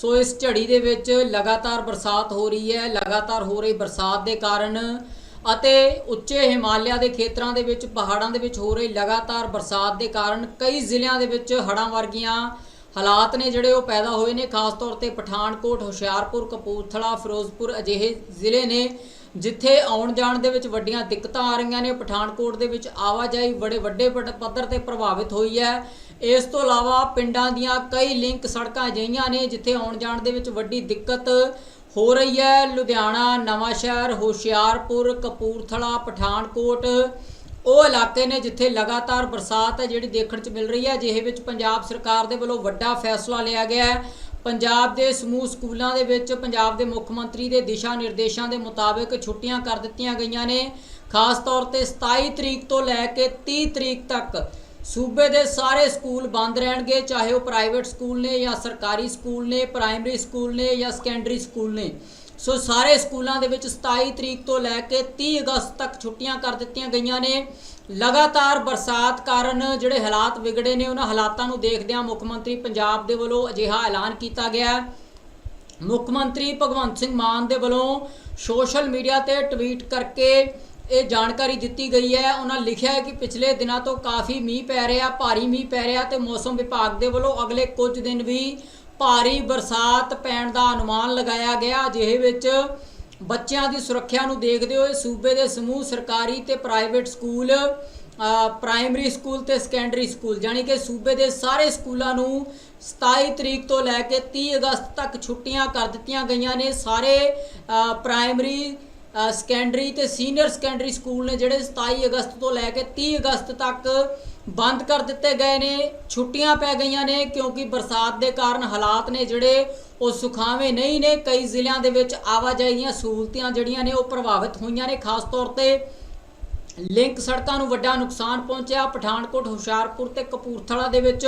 ਸੋ ਇਸ ਝੜੀ ਦੇ ਵਿੱਚ ਲਗਾਤਾਰ ਬਰਸਾਤ ਹੋ ਰਹੀ ਹੈ, ਲਗਾਤਾਰ ਹੋ ਰਹੀ ਬਰਸਾਤ ਦੇ ਕਾਰਨ ਅਤੇ ਉੱਚੇ ਹਿਮਾਲਿਆ ਦੇ ਖੇਤਰਾਂ ਦੇ ਵਿੱਚ, ਪਹਾੜਾਂ ਦੇ ਵਿੱਚ ਹੋ ਰਹੀ ਲਗਾਤਾਰ ਬਰਸਾਤ ਦੇ ਕਾਰਨ ਕਈ ਜ਼ਿਲ੍ਹਿਆਂ ਦੇ ਵਿੱਚ ਹੜ੍ਹਾਂ ਵਰਗੀਆਂ ਹਾਲਾਤ ਨੇ ਜਿਹੜੇ ਉਹ ਪੈਦਾ ਹੋਏ ਨੇ, ਖਾਸ ਤੌਰ ਤੇ ਪਠਾਨਕੋਟ, ਹੁਸ਼ਿਆਰਪੁਰ, ਕਪੂਰਥਲਾ, ਫਿਰੋਜ਼ਪੁਰ ਅਜਿਹੇ ਜ਼ਿਲ੍ਹੇ ਨੇ ਜਿੱਥੇ ਆਉਣ ਜਾਣ ਦੇ ਵਿੱਚ ਵੱਡੀਆਂ ਦਿੱਕਤਾਂ ਆ ਰਹੀਆਂ ਨੇ, ਪਠਾਨਕੋਟ ਦੇ ਵਿੱਚ ਆਵਾਜਾਈ ਬੜੇ ਵੱਡੇ ਪੱਧ- ਪੱਧਰ ਤੇ ਪ੍ਰਭਾਵਿਤ ਹੋਈ ਹੈ। ਇਸ ਤੋਂ ਇਲਾਵਾ ਪਿੰਡਾਂ ਦੀਆਂ ਕਈ ਲਿੰਕ ਸੜਕਾਂ ਅਜਿਹੀਆਂ ਨੇ ਜਿੱਥੇ ਆਉਣ ਜਾਣ ਦੇ ਵਿੱਚ ਵੱਡੀ ਦਿੱਕਤ ਹੋ ਰਹੀ ਹੈ। ਲੁਧਿਆਣਾ, ਨਵਾਂਸ਼ਹਿਰ, ਹੁਸ਼ਿਆਰਪੁਰ, ਕਪੂਰਥਲਾ, ਪਠਾਨਕੋਟ, ਉਹ ਇਲਾਕੇ ਨੇ ਜਿੱਥੇ ਲਗਾਤਾਰ ਬਰਸਾਤ ਹੈ, ਜਿਹੜੀ ਦੇਖਣ 'ਚ ਮਿਲ ਰਹੀ ਹੈ। ਜਿਹੇ ਵਿੱਚ ਪੰਜਾਬ ਸਰਕਾਰ ਦੇ ਵੱਲੋਂ ਵੱਡਾ ਫੈਸਲਾ ਲਿਆ ਗਿਆ ਹੈ। ਪੰਜਾਬ ਦੇ ਸਮੂਹ ਸਕੂਲਾਂ ਦੇ ਵਿੱਚ ਪੰਜਾਬ ਦੇ ਮੁੱਖ ਮੰਤਰੀ ਦੇ ਦਿਸ਼ਾ ਨਿਰਦੇਸ਼ਾਂ ਦੇ ਮੁਤਾਬਕ ਛੁੱਟੀਆਂ ਕਰ ਦਿੱਤੀਆਂ ਗਈਆਂ ਨੇ। ਖਾਸ ਤੌਰ ਤੇ 27 ਤਰੀਕ ਤੋਂ ਲੈ ਕੇ 30 ਤਰੀਕ ਤੱਕ ਸੂਬੇ ਦੇ ਸਾਰੇ ਸਕੂਲ ਬੰਦ ਰਹਿਣਗੇ, ਚਾਹੇ ਉਹ ਪ੍ਰਾਈਵੇਟ ਸਕੂਲ ਨੇ ਜਾਂ ਸਰਕਾਰੀ ਸਕੂਲ ਨੇ, ਪ੍ਰਾਇਮਰੀ ਸਕੂਲ ਨੇ ਜਾਂ ਸੈਕੰਡਰੀ ਸਕੂਲ ਨੇ। ਸੋ ਸਾਰੇ ਸਕੂਲਾਂ ਦੇ ਵਿੱਚ 27 ਤਰੀਕ ਤੋਂ ਲੈ ਕੇ 30 ਅਗਸਤ ਤੱਕ ਛੁੱਟੀਆਂ ਕਰ ਦਿੱਤੀਆਂ ਗਈਆਂ ਨੇ। ਲਗਾਤਾਰ ਬਰਸਾਤ ਕਾਰਨ ਜਿਹੜੇ ਹਾਲਾਤ ਵਿਗੜੇ ਨੇ, ਉਹਨਾਂ ਹਾਲਾਤਾਂ ਨੂੰ ਦੇਖਦਿਆਂ ਮੁੱਖ ਮੰਤਰੀ ਪੰਜਾਬ ਦੇ ਵੱਲੋਂ ਅਜਿਹਾ ਐਲਾਨ ਕੀਤਾ ਗਿਆ ਮੁੱਖ ਮੰਤਰੀ ਭਗਵੰਤ ਸਿੰਘ ਮਾਨ ਦੇ ਵੱਲੋਂ ਸੋਸ਼ਲ ਮੀਡੀਆ ਤੇ ਟਵੀਟ ਕਰਕੇ ਇਹ ਜਾਣਕਾਰੀ ਦਿੱਤੀ ਗਈ ਹੈ। ਉਹਨਾਂ ਲਿਖਿਆ ਹੈ ਕਿ ਪਿਛਲੇ ਦਿਨਾਂ ਤੋਂ ਕਾਫੀ ਮੀਂਹ ਪੈ ਰਿਹਾ, ਭਾਰੀ ਮੀਂਹ ਪੈ ਰਿਹਾ ਤੇ ਮੌਸਮ ਵਿਭਾਗ ਦੇ ਵੱਲੋਂ ਅਗਲੇ ਕੁਝ ਦਿਨ ਵੀ ਭਾਰੀ ਬਰਸਾਤ ਪੈਣ ਦਾ ਅਨੁਮਾਨ ਲਗਾਇਆ ਗਿਆ। ਜਿਹੇ ਵਿੱਚ ਬੱਚਿਆਂ ਦੀ ਸੁਰੱਖਿਆ ਨੂੰ ਦੇਖਦੇ ਹੋਏ ਸੂਬੇ ਦੇ ਸਮੂਹ ਸਰਕਾਰੀ ਤੇ ਪ੍ਰਾਈਵੇਟ ਸਕੂਲ ਪ੍ਰਾਇਮਰੀ ਸਕੂਲ ਤੇ ਸੈਕੰਡਰੀ ਸਕੂਲ, ਜਾਣੀ ਕਿ ਸੂਬੇ ਦੇ ਸਾਰੇ ਸਕੂਲਾਂ ਨੂੰ 27 ਤਰੀਕ ਤੋਂ ਲੈ ਕੇ 30 ਅਗਸਤ ਤੱਕ ਛੁੱਟੀਆਂ ਕਰ ਦਿੱਤੀਆਂ ਗਈਆਂ ਨੇ। ਸਾਰੇ ਪ੍ਰਾਇਮਰੀ ਸੈਕੰਡਰੀ ਤੇ ਸੀਨੀਅਰ ਸੈਕੰਡਰੀ ਸਕੂਲ ਨੇ ਜਿਹੜੇ 27 ਅਗਸਤ ਤੋਂ ਲੈ ਕੇ 30 ਅਗਸਤ ਤੱਕ ਬੰਦ ਕਰ ਦਿੱਤੇ ਗਏ ਨੇ। ਛੁੱਟੀਆਂ ਪੈ ਗਈਆਂ ਨੇ ਕਿਉਂਕਿ ਬਰਸਾਤ ਦੇ ਕਾਰਨ ਹਾਲਾਤ ਨੇ ਜਿਹੜੇ ਉਹ ਸੁਖਾਵੇਂ ਨਹੀਂ ਨੇ। ਕਈ ਜ਼ਿਲ੍ਹਿਆਂ ਦੇ ਵਿੱਚ ਆਵਾਜਾਈ ਦੀਆਂ ਸਹੂਲਤਾਂ ਜਿਹੜੀਆਂ ਨੇ ਉਹ ਪ੍ਰਭਾਵਿਤ ਹੋਈਆਂ ਨੇ। ਖਾਸ ਤੌਰ ਤੇ ਲਿੰਕ ਸੜਕਾਂ ਨੂੰ ਵੱਡਾ ਨੁਕਸਾਨ ਪਹੁੰਚਿਆ। ਪਠਾਨਕੋਟ, ਹੁਸ਼ਿਆਰਪੁਰ ਤੇ ਕਪੂਰਥਲਾ ਦੇ ਵਿੱਚ।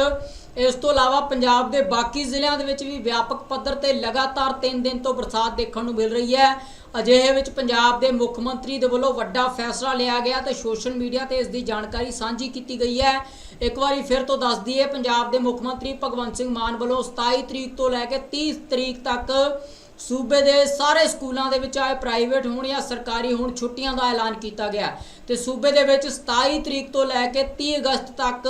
ਇਸ ਤੋਂ ਇਲਾਵਾ ਪੰਜਾਬ ਦੇ ਬਾਕੀ ਜ਼ਿਲ੍ਹਿਆਂ ਦੇ ਵਿੱਚ ਵੀ ਵਿਆਪਕ ਪੱਧਰ ਤੇ ਲਗਾਤਾਰ 3 ਦਿਨ ਤੋਂ ਬਰਸਾਤ ਦੇਖਣ ਨੂੰ ਮਿਲ ਰਹੀ ਹੈ। ਅਜਿਹੇ ਵਿੱਚ ਪੰਜਾਬ ਦੇ ਮੁੱਖ ਮੰਤਰੀ ਦੇ ਵੱਲੋਂ ਵੱਡਾ ਫੈਸਲਾ ਲਿਆ ਗਿਆ ਤੇ ਸੋਸ਼ਲ ਮੀਡੀਆ ਤੇ ਇਸ ਦੀ ਜਾਣਕਾਰੀ ਸਾਂਝੀ ਕੀਤੀ ਗਈ ਹੈ। ਇੱਕ ਵਾਰੀ ਫਿਰ ਤੋਂ ਦੱਸ ਦਈਏ, ਪੰਜਾਬ ਦੇ ਮੁੱਖ ਮੰਤਰੀ ਭਗਵੰਤ ਸਿੰਘ ਮਾਨ ਵੱਲੋਂ 27 ਤਰੀਕ ਤੋਂ ਲੈ ਕੇ 30 ਤਰੀਕ ਤੱਕ ਸੂਬੇ ਦੇ ਸਾਰੇ ਸਕੂਲਾਂ ਦੇ ਵਿੱਚ, ਚਾਹੇ ਪ੍ਰਾਈਵੇਟ ਹੋਣ ਜਾਂ ਸਰਕਾਰੀ ਹੋਣ, ਛੁੱਟੀਆਂ ਦਾ ਐਲਾਨ ਕੀਤਾ ਗਿਆ ਤੇ ਸੂਬੇ ਦੇ ਵਿੱਚ 27 ਤਰੀਕ ਤੋਂ ਲੈ ਕੇ 30 ਅਗਸਤ ਤੱਕ